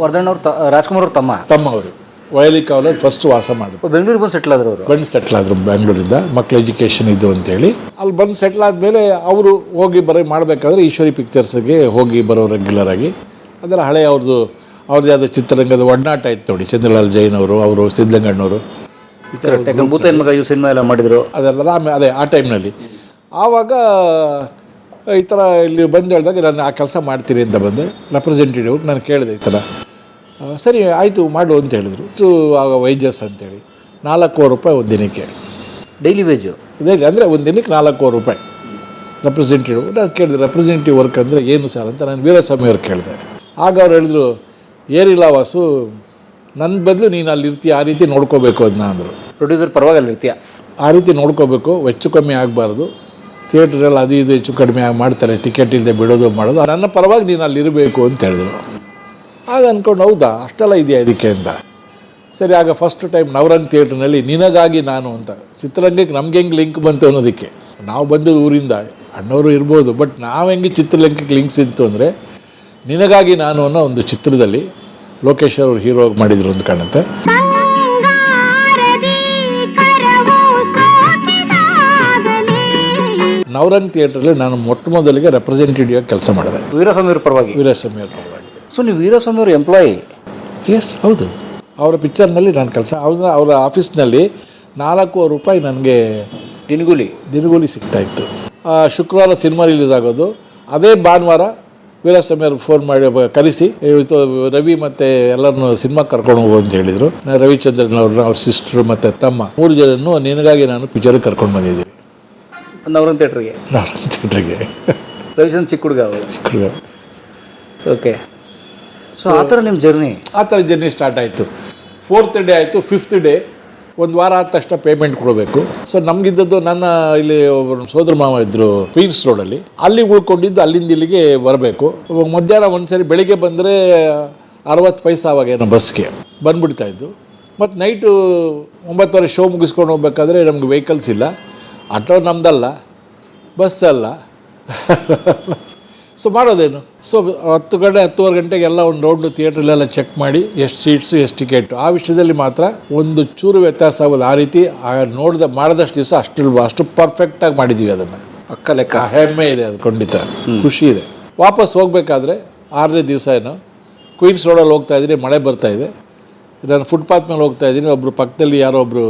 ವರ್ಧಣ್ಣವ್ರು ತ ರಾಜ್ಕುಮಾರ್ ಅವ್ರ ತಮ್ಮ? ತಮ್ಮ ಅವರು. ವಯಲಿ ಕಾಲೇಜ್ ಫಸ್ಟ್ ವಾಸ ಮಾಡಿದ್ರು. ಬೆಂಗಳೂರಿಗೆ ಬಂದು ಸೆಟ್ಲ್ ಆದ್ರು ಅವರು? ಬಂದು ಸೆಟ್ಲ್ ಆದರು ಬೆಂಗಳೂರಿಂದ ಮಕ್ಳು ಎಜುಕೇಷನ್ ಇದು ಅಂತೇಳಿ ಅಲ್ಲಿ ಬಂದು ಸೆಟ್ಲ್ ಆದಮೇಲೆ ಅವರು ಹೋಗಿ ಬರೋ ಮಾಡಬೇಕಾದ್ರೆ ಈಶ್ವರಿ ಪಿಕ್ಚರ್ಸ್ಗೆ ಹೋಗಿ ಬರೋ ರೆಗ್ಯುಲರ್ ಆಗಿ. ಅದೆಲ್ಲ ಹಳೆ ಅವ್ರದ್ದು ಅವ್ರದ್ದೇ ಆದ ಚಿತ್ರರಂಗದ ಒಡನಾಟ ಇತ್ತು ನೋಡಿ ಚಂದ್ರಲಾಲ್ ಜೈನ್ ಅವರು ಅವರು ಸಿದ್ಧಲಿಂಗಣ್ಣವರು ಈ ಥರ ಮಗ ಇವು ಸಿನಿಮಾ ಎಲ್ಲ ಮಾಡಿದ್ರು. ಅದೆಲ್ಲ ಆಮೇಲೆ ಅದೇ ಆ ಟೈಮ್ನಲ್ಲಿ ಆವಾಗ ಈ ಥರ ಇಲ್ಲಿ ಬಂದು ಹೇಳಿದಾಗ ನಾನು ಆ ಕೆಲಸ ಮಾಡ್ತೀನಿ ಅಂತ ಬಂದೆ ರೆಪ್ರೆಸೆಂಟೇಟಿವ್ ನಾನು ಕೇಳಿದೆ ಈ ಥರ ಸರಿ ಆಯಿತು ಮಾಡು ಅಂತ ಹೇಳಿದರು. ಟು ಆಗ ವೈಜಸ್ ಅಂತೇಳಿ. ನಾಲ್ಕೂವರೆ ರೂಪಾಯಿ ಒಂದು ದಿನಕ್ಕೆ. ಡೈಲಿ ವೇಜು ವೇಜ್ ಅಂದರೆ ಒಂದು ದಿನಕ್ಕೆ ನಾಲ್ಕೂವರೆ ರೂಪಾಯಿ. ರೆಪ್ರೆಸೆಂಟೇಟಿವ್ ನಾನು ಕೇಳಿದೆ ರೆಪ್ರೆಸೆಂಟೇಟಿವ್ ವರ್ಕ್ ಅಂದರೆ ಏನು ಸರ್ ಅಂತ ನಾನು ವೀರಸ್ವಾಮಿ ಅವ್ರು ಕೇಳಿದೆ. ಆಗ ಅವ್ರು ಹೇಳಿದ್ರು ಏರಿಲ್ಲ ವಾಸು ನನ್ನ ಬದಲು ನೀನು ಅಲ್ಲಿ ಇರ್ತೀಯ ಆ ರೀತಿ ನೋಡ್ಕೋಬೇಕು ಅದನ್ನ ಅಂದರು. ಪ್ರೊಡ್ಯೂಸರ್ ಪರವಾಗಿಲ್ಲ ಇರ್ತೀಯ? ಆ ರೀತಿ ನೋಡ್ಕೋಬೇಕು ಹೆಚ್ಚು ಕಮ್ಮಿ ಆಗಬಾರ್ದು. ಥಿಯೇಟ್ರಲ್ಲಿ ಅದು ಇದು ಹೆಚ್ಚು ಕಡಿಮೆ ಆಗಿ ಮಾಡ್ತಾರೆ ಟಿಕೆಟ್ ಇಲ್ಲದೆ ಬಿಡೋದು ಮಾಡೋದು. ನನ್ನ ಪರವಾಗಿ ನೀನು ಅಲ್ಲಿ ಇರಬೇಕು ಅಂತ ಹೇಳಿದ್ರು. ಆಗ ಅಂದ್ಕೊಂಡು ಹೌದಾ ಅಷ್ಟೆಲ್ಲ ಇದೆಯಾ ಇದಕ್ಕೆ ಅಂತ. ಸರಿ ಆಗ ಫಸ್ಟ್ ಟೈಮ್ ನವರಂಗ್ ಥಿಯೇಟ್ರ್ನಲ್ಲಿ ನಿನಗಾಗಿ ನಾನು ಅಂತ. ಚಿತ್ರರಂಗಕ್ಕೆ ನಮ್ಗೆ ಹೆಂಗೆ ಲಿಂಕ್ ಬಂತು ಅನ್ನೋದಕ್ಕೆ. ನಾವು ಬಂದು ಊರಿಂದ ಅಣ್ಣವರು ಇರ್ಬೋದು ಬಟ್ ನಾವು ಹೆಂಗೆ ಚಿತ್ರರಂಗಕ್ಕೆ ಲಿಂಕ್ಸ್ ಇತ್ತು ಅಂದರೆ ನಿನಗಾಗಿ ನಾನು ಅನ್ನೋ ಒಂದು ಚಿತ್ರದಲ್ಲಿ ಲೋಕೇಶ್ ಅವರು ಹೀರೋ ಮಾಡಿದ್ರು ಅಂತ ಕಾಣುತ್ತೆ. ನವರಂಗ್ ಥಿಯೇಟ್ರಲ್ಲಿ ನಾನು ಮೊಟ್ಟ ಮೊದಲಿಗೆ ರೆಪ್ರೆಸೆಂಟೇಟಿವ್ ಆಗಿ ಕೆಲಸ ಮಾಡಿದೆ. ವೀರಸಮೀರ್ ಪರವಾಗಿ? ವೀರಸಮೀರ್ ಅವ್ರ ಪರವಾಗಿ. ಸೊ ನೀವು ವೀರಸ್ವಾಮಿ ಅವರು ಎಂಪ್ಲಾಯಿ ಎಸ್ ಹೌದು. ಅವರ ಪಿಕ್ಚರ್ನಲ್ಲಿ ನಾನು ಕೆಲಸ ಅವ್ರ ಅವರ ಆಫೀಸ್ನಲ್ಲಿ ನಾಲ್ಕೂವರೆ ರೂಪಾಯಿ ನನಗೆ ದಿನಗೂಲಿ? ದಿನಗೂಲಿ ಸಿಗ್ತಾಯಿತ್ತು ಶುಕ್ರವಾರ ಸಿನಿಮಾ ರಿಲೀಸ್ ಆಗೋದು. ಅದೇ ಭಾನುವಾರ ವೀರಸ್ವಾಮಿ ಅವ್ರಿಗೆ ಫೋನ್ ಮಾಡಿ ಕಲಿಸಿ ಕರೆಸಿ ಇವತ್ತು ರವಿ ಮತ್ತು ಎಲ್ಲರನ್ನು ಸಿನಿಮಾ ಕರ್ಕೊಂಡು ಹೋಗು ಅಂತ ಹೇಳಿದರು. ನಾನು ರವಿಚಂದ್ರನ್ ಅವ್ರನ್ನ ಅವ್ರ ಸಿಸ್ಟ್ರು ಮತ್ತು ತಮ್ಮ ಮೂರು ಜನನ್ನು ನಿನಗಾಗಿ ನಾನು ಪಿಕ್ಚರ್ಗೆ ಕರ್ಕೊಂಡು ಬಂದಿದ್ದೀನಿ. ನವರನ್ ಥಿಯೇಟ್ರಿಗೆ ನಾನು ಥಿಯೇಟ್ರಿಗೆ ರವಿಚಂದ್ರ ಚಿಕ್ಕ ಹುಡುಗ ಚಿಕ್ಕ ಹುಡುಗ. ಓಕೆ ಸೊ ಆ ಥರ ನಿಮ್ಮ ಜರ್ನಿ ಆ ಥರ ಜರ್ನಿ ಸ್ಟಾರ್ಟ್ ಆಯಿತು. ಫೋರ್ತ್ ಡೇ ಆಯಿತು ಫಿಫ್ತ್ ಡೇ ಒಂದು ವಾರ ಆದ ತಕ್ಷಣ ಪೇಮೆಂಟ್ ಕೊಡಬೇಕು. ಸೊ ನಮಗಿದ್ದದ್ದು ನನ್ನ ಇಲ್ಲಿ ಒಬ್ಬರು ಸೋದರ ಮಾವ ಇದ್ದರು ಕ್ವೀನ್ಸ್ ರೋಡಲ್ಲಿ ಅಲ್ಲಿ. ಉಳ್ಕೊಂಡಿದ್ದು ಅಲ್ಲಿಂದ ಇಲ್ಲಿಗೆ ಬರಬೇಕು. ಮಧ್ಯಾಹ್ನ ಒಂದ್ಸರಿ ಬೆಳಿಗ್ಗೆ ಬಂದರೆ ಅರವತ್ತು ಪೈಸೆ ಆವಾಗ ಏನೋ ಬಸ್ಗೆ ಬಂದ್ಬಿಡ್ತಾ ಇದ್ದು. ಮತ್ತು ನೈಟು ಒಂಬತ್ತುವರೆ ಶೋ ಮುಗಿಸ್ಕೊಂಡು ಹೋಗ್ಬೇಕಾದ್ರೆ ನಮ್ಗೆ ವೆಹಿಕಲ್ಸ್ ಇಲ್ಲ. ಆಟೋ ನಮ್ದಲ್ಲ ಬಸ್ ಅಲ್ಲ. ಸೊ ಮಾಡೋದೇನು? ಸೊ ಹತ್ತು ಗಂಟೆ ಹತ್ತುವರೆ ಗಂಟೆಗೆ ಎಲ್ಲ ಒಂದು ರೌಂಡು ಥಿಯೇಟ್ರಲ್ಲೆಲ್ಲ ಚೆಕ್ ಮಾಡಿ ಎಷ್ಟು ಸೀಟ್ಸು ಎಷ್ಟು ಟಿಕೆಟು ಆ ವಿಷಯದಲ್ಲಿ ಮಾತ್ರ ಒಂದು ಚೂರು ವ್ಯತ್ಯಾಸ ಆಗೋದು ಆ ರೀತಿ ಆ ನೋಡಿದ ಮಾಡಿದಷ್ಟು ದಿವಸ ಅಷ್ಟು ಅಷ್ಟು ಪರ್ಫೆಕ್ಟಾಗಿ ಮಾಡಿದ್ದೀವಿ ಅದನ್ನು. ಅಕ್ಕ ಲೆಕ್ಕ. ಹೆಮ್ಮೆ ಇದೆ ಅದು ಖಂಡಿತ. ಖುಷಿ ಇದೆ. ವಾಪಸ್ ಹೋಗಬೇಕಾದ್ರೆ ಆರನೇ ದಿವಸ ಏನು? ಕ್ವೀನ್ಸ್ ರೋಡಲ್ಲಿ ಹೋಗ್ತಾ ಇದ್ದೀನಿ ಮಳೆ ಬರ್ತಾ ಇದೆ. ನಾನು ಫುಟ್ಪಾತ್ ಮೇಲೆ ಹೋಗ್ತಾ ಇದ್ದೀನಿ ಒಬ್ಬರು ಪಕ್ಕದಲ್ಲಿ ಯಾರೋ ಒಬ್ಬರು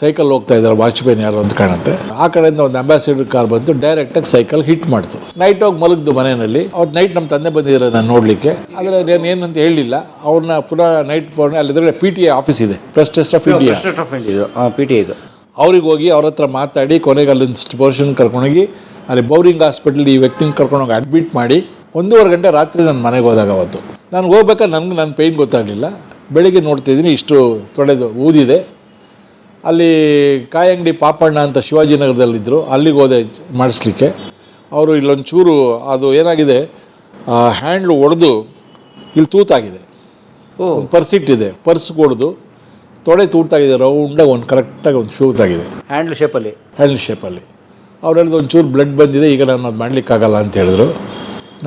ಸೈಕಲ್ ಹೋಗ್ತಾ ಇದ್ದಾರೆ ವಾಚ್ಮ್ಯಾನ್ ಯಾರು ಅಂತ ಕಾಣುತ್ತೆ. ಆ ಕಡೆಯಿಂದ ಒಂದು ಅಂಬಾಸಿಡರ್ ಕಾರ್ ಬಂತು ಡೈರೆಕ್ಟಾಗಿ ಸೈಕಲ್ ಹಿಟ್ ಮಾಡ್ತು. ನೈಟ್ ಹೋಗಿ ಮಲಗ್ದು ಮನೆಯಲ್ಲಿ. ಅವತ್ತು ನೈಟ್ ನಮ್ಮ ತಂದೆ ಬಂದಿದ್ದಾರೆ ನಾನು ನೋಡಲಿಕ್ಕೆ. ಆದರೆ ನಾನು ಅಂತ ಹೇಳಲಿಲ್ಲ ಅವ್ರನ್ನ ಪುನಃ ನೈಟ್ ಅಲ್ಲಿದ್ರೆ ಪಿ ಟಿ ಎ ಆಫೀಸ್ ಇದೆ. Press trust of India P T ಇದು. ಅವ್ರಿಗೆ ಹೋಗಿ ಅವ್ರ ಹತ್ರ ಮಾತಾಡಿ ಕೊನೆಗೆ ಅಲ್ಲೊಂದು ಪೋರ್ಷನ್ ಕರ್ಕೊಂಡೋಗಿ ಅಲ್ಲಿ ಬೌರಿಂಗ್ ಹಾಸ್ಪಿಟಲ್ ಈ ವ್ಯಕ್ತಿನ ಕರ್ಕೊಂಡೋಗಿ ಅಡ್ಮಿಟ್ ಮಾಡಿ ಒಂದೂವರೆ ಗಂಟೆ ರಾತ್ರಿ ನನ್ನ ಮನೆಗೆ ಹೋದಾಗ ಅವತ್ತು. ನಾನು ಹೋಗ್ಬೇಕಾದ್ರೆ ನನಗೆ ನನ್ನ ಪೇಯ್ನ್ ಗೊತ್ತಾಗಲಿಲ್ಲ. ಬೆಳಿಗ್ಗೆ ನೋಡ್ತಿದ್ದೀನಿ ಇಷ್ಟು ತೊಳೆದು ಊದಿದೆ. ಅಲ್ಲಿ ಕಾಯಂಗಡಿ ಪಾಪಣ್ಣ ಅಂತ ಶಿವಾಜಿನಗರದಲ್ಲಿದ್ದರು ಅಲ್ಲಿಗೆ ಹೋದೆ ಮಾಡಿಸ್ಲಿಕ್ಕೆ. ಅವರು ಇಲ್ಲೊಂದು ಚೂರು ಅದು ಏನಾಗಿದೆ ಹ್ಯಾಂಡ್ಲು ಒಡೆದು ಇಲ್ಲಿ ತೂತಾಗಿದೆ. ಒಂದು ಪರ್ಸ್ ಇಟ್ಟಿದೆ ಪರ್ಸ್ ಕೊಡ್ದು ತೊಡೆ ತೂತಾಗಿದೆ ರೌಂಡಾಗಿ ಒಂದು ಕರೆಕ್ಟಾಗಿ ಒಂದು ಶೂತಾಗಿದೆ ಹ್ಯಾಂಡ್ಲ್ ಶೇಪಲ್ಲಿ. ಹ್ಯಾಂಡ್ಲ್ ಶೇಪಲ್ಲಿ. ಅವ್ರು ಒಂದು ಚೂರು ಬ್ಲಡ್ ಬಂದಿದೆ ಈಗ ನಾನು ಅದು ಮಾಡಲಿಕ್ಕಾಗಲ್ಲ ಅಂತ ಹೇಳಿದ್ರು.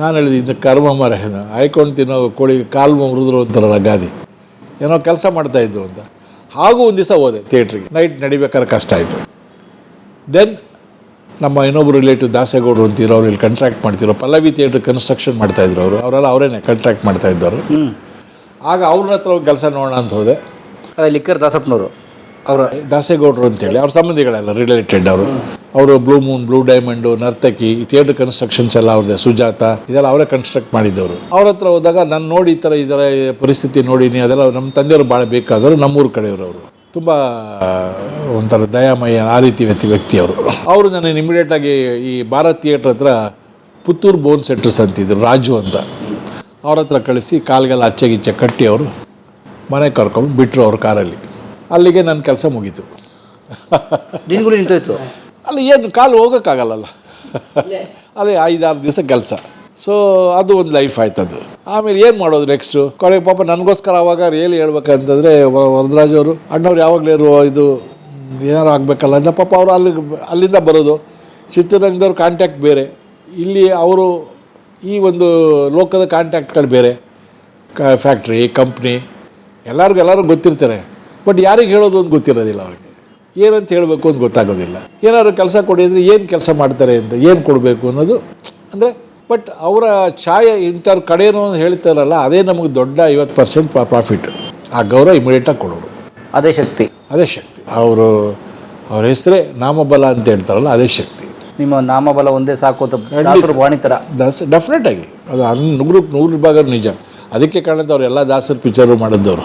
ನಾನು ಹೇಳಿದೆ ಇದು ಕರ್ಮ ಮರ ಹಾಯ್ಕೊಂಡು ತಿನ್ನೋ ಕೋಳಿ ಕಾಲು ಮುರಿದ್ರು ಅಂತಾರಲ್ಲ ಗಾದಿ. ಏನೋ ಕೆಲಸ ಮಾಡ್ತಾಯಿದ್ದು ಅಂತ. ಹಾಗೂ ಒಂದು ದಿವಸ ಹೋದೆ ಥಿಯೇಟ್ರಿಗೆ ನೈಟ್ ನಡಿಬೇಕಾದ್ರೆ ಕಷ್ಟ ಆಯಿತು. ದೆನ್ ನಮ್ಮ ಇನ್ನೊಬ್ಬರು ರಿಲೇಟಿವ್ ದಾಸೇಗೌಡರು ಅಂತಿರೋ ಅವ್ರು ಇಲ್ಲಿ ಕಾಂಟ್ರಾಕ್ಟ್ ಮಾಡ್ತಿರೋ ಪಲ್ಲವಿ ಥಿಯೇಟ್ರ್ ಕನ್ಸ್ಟ್ರಕ್ಷನ್ ಮಾಡ್ತಾಯಿದ್ರು ಅವರು. ಅವರೆಲ್ಲ ಅವರೇನೆ ಕಾಂಟ್ರಾಕ್ಟ್ ಮಾಡ್ತಾ ಇದ್ದವರು. ಆಗ ಅವ್ರ ಹತ್ರ ಕೆಲಸ ನೋಡೋಣ ಅಂತ ಹೋದೆ. ಅದೇ ಲಿಕ್ಕರ್ ದಾಸಪ್ಪನವರು. ಅವರ ದಾಸೇಗೌಡರು ಅಂತೇಳಿ, ಅವ್ರ ಸಂಬಂಧಿಗಳೆಲ್ಲ ರಿಲೇಟೆಡ್ ಅವರು. ಅವರು blue moon blue diamond Nartaki theatre constructions ಎಲ್ಲ ಅವ್ರದ್ದೇ, ಸುಜಾತ, ಇದೆಲ್ಲ ಅವರೇ ಕನ್ಸ್ಟ್ರಕ್ಟ್ ಮಾಡಿದ್ದವರು. ಅವ್ರ ಹತ್ರ ಹೋದಾಗ ನಾನು ನೋಡಿ ಈ ಥರ ಇದರ ಪರಿಸ್ಥಿತಿ ನೋಡಿನಿ ಅದೆಲ್ಲ ನಮ್ಮ ತಂದೆಯವರು ಭಾಳ ಬೇಕಾದವರು, ನಮ್ಮೂರು ಕಡೆಯವರು ಅವರು. ತುಂಬ ಒಂಥರ ದಯಾಮಯ ಆ ರೀತಿ ವ್ಯಕ್ತಿ ವ್ಯಕ್ತಿ ಅವರು. ಅವರು ನಾನು ಇಮಿಡಿಯೇಟಾಗಿ ಈ ಭಾರತ್ ಥಿಯೇಟ್ರ್ ಹತ್ರ ಪುತ್ತೂರು ಬೋನ್ ಸೆಟ್ರಸ್ ಅಂತಿದ್ರು ರಾಜು ಅಂತ. ಅವ್ರ ಹತ್ರ ಕಳಿಸಿ ಕಾಲ್ಗೆಲ್ಲ ಆಚೆ ಗೀಚೆ ಕಟ್ಟಿ ಅವರು ಮನೆ ಕರ್ಕೊಂಡು ಬಿಟ್ಟರು ಅವ್ರ ಕಾರಲ್ಲಿ. ಅಲ್ಲಿಗೆ ನನ್ನ ಕೆಲಸ ಮುಗೀತು. ದಿನಗಳು ನಿಂತೋಯ್ತು? ಅಲ್ಲಿ ಏನು ಕಾಲು ಹೋಗೋಕ್ಕಾಗಲ್ಲಲ್ಲ? ಅದೇ ಐದಾರು ದಿವಸ ಕೆಲಸ. ಸೊ ಅದು ಒಂದು ಲೈಫ್ ಆಯ್ತು ಅದು ಆಮೇಲೆ ಏನು ಮಾಡೋದು ನೆಕ್ಸ್ಟು ಕೊನೆಗೆ ಪಾಪ ನನಗೋಸ್ಕರ ಅವಾಗ ರಿಯಲಿ ಹೇಳ್ಬೇಕಂತಂದರೆ ವರದರಾಜ್ ಅವರು ಅಣ್ಣವ್ರು ಯಾವಾಗಲೂ ಇದು ಏನಾರು ಆಗಬೇಕಲ್ಲ? ಅಂತ ಪಾಪ ಅವರು ಅಲ್ಲಿ ಅಲ್ಲಿಂದ ಬರೋದು. ಚಿತ್ರರಂಗದವ್ರ ಕಾಂಟ್ಯಾಕ್ಟ್ ಬೇರೆ. ಇಲ್ಲಿ ಅವರು ಈ ಒಂದು ಲೋಕದ ಕಾಂಟ್ಯಾಕ್ಟ್ಗಳು ಬೇರೆ. ಕ ಫ್ಯಾಕ್ಟ್ರಿ ಕಂಪ್ನಿ ಎಲ್ಲರಿಗೂ ಎಲ್ಲರೂ ಗೊತ್ತಿರ್ತಾರೆ. ಬಟ್ ಯಾರಿಗೆ ಹೇಳೋದು ಅಂತ ಗೊತ್ತಿರೋದಿಲ್ಲ ಅವ್ರಿಗೆ. ಏನಂತ ಹೇಳಬೇಕು ಅಂತ ಗೊತ್ತಾಗೋದಿಲ್ಲ. ಏನಾದ್ರು ಕೆಲಸ ಕೊಡಿ ಅಂದರೆ ಏನು ಕೆಲಸ ಮಾಡ್ತಾರೆ ಅಂತ ಏನು ಕೊಡಬೇಕು ಅನ್ನೋದು. ಅಂದರೆ ಬಟ್ ಅವರ ಛಾಯೆ ಇಂಥವ್ರ ಕಡೆಯೋ ಅಂತ ಹೇಳ್ತಾರಲ್ಲ ಅದೇ ನಮಗೆ ದೊಡ್ಡ ಐವತ್ತು ಪರ್ಸೆಂಟ್ ಪ್ರಾಫಿಟ್ ಆ ಗೌರವ ಇಮಿಡಿಯೇಟಾಗಿ ಕೊಡೋರು ಅದೇ ಶಕ್ತಿ. ಅದೇ ಶಕ್ತಿ. ಅವರು ಅವ್ರ ಹೆಸರೇ ನಾಮಬಲ ಅಂತ ಹೇಳ್ತಾರಲ್ಲ ಅದೇ ಶಕ್ತಿ. ನಿಮ್ಮ ನಾಮಬಲ ಒಂದೇ ಸಾಕು ಅಂತ ದಾಸರು ವಾಣಿ ಥರ ದಾಸ ಡೆಫಿನೆಟ್ ಆಗಿ. ಅದು ಅನ್ ನೂರು ನೂರು ಭಾಗ ನಿಜ. ಅದಕ್ಕೆ ಕಾರಣದ ಅವ್ರು ಎಲ್ಲ ದಾಸರ ಪಿಕ್ಚರು ಮಾಡಿದ್ದವರು.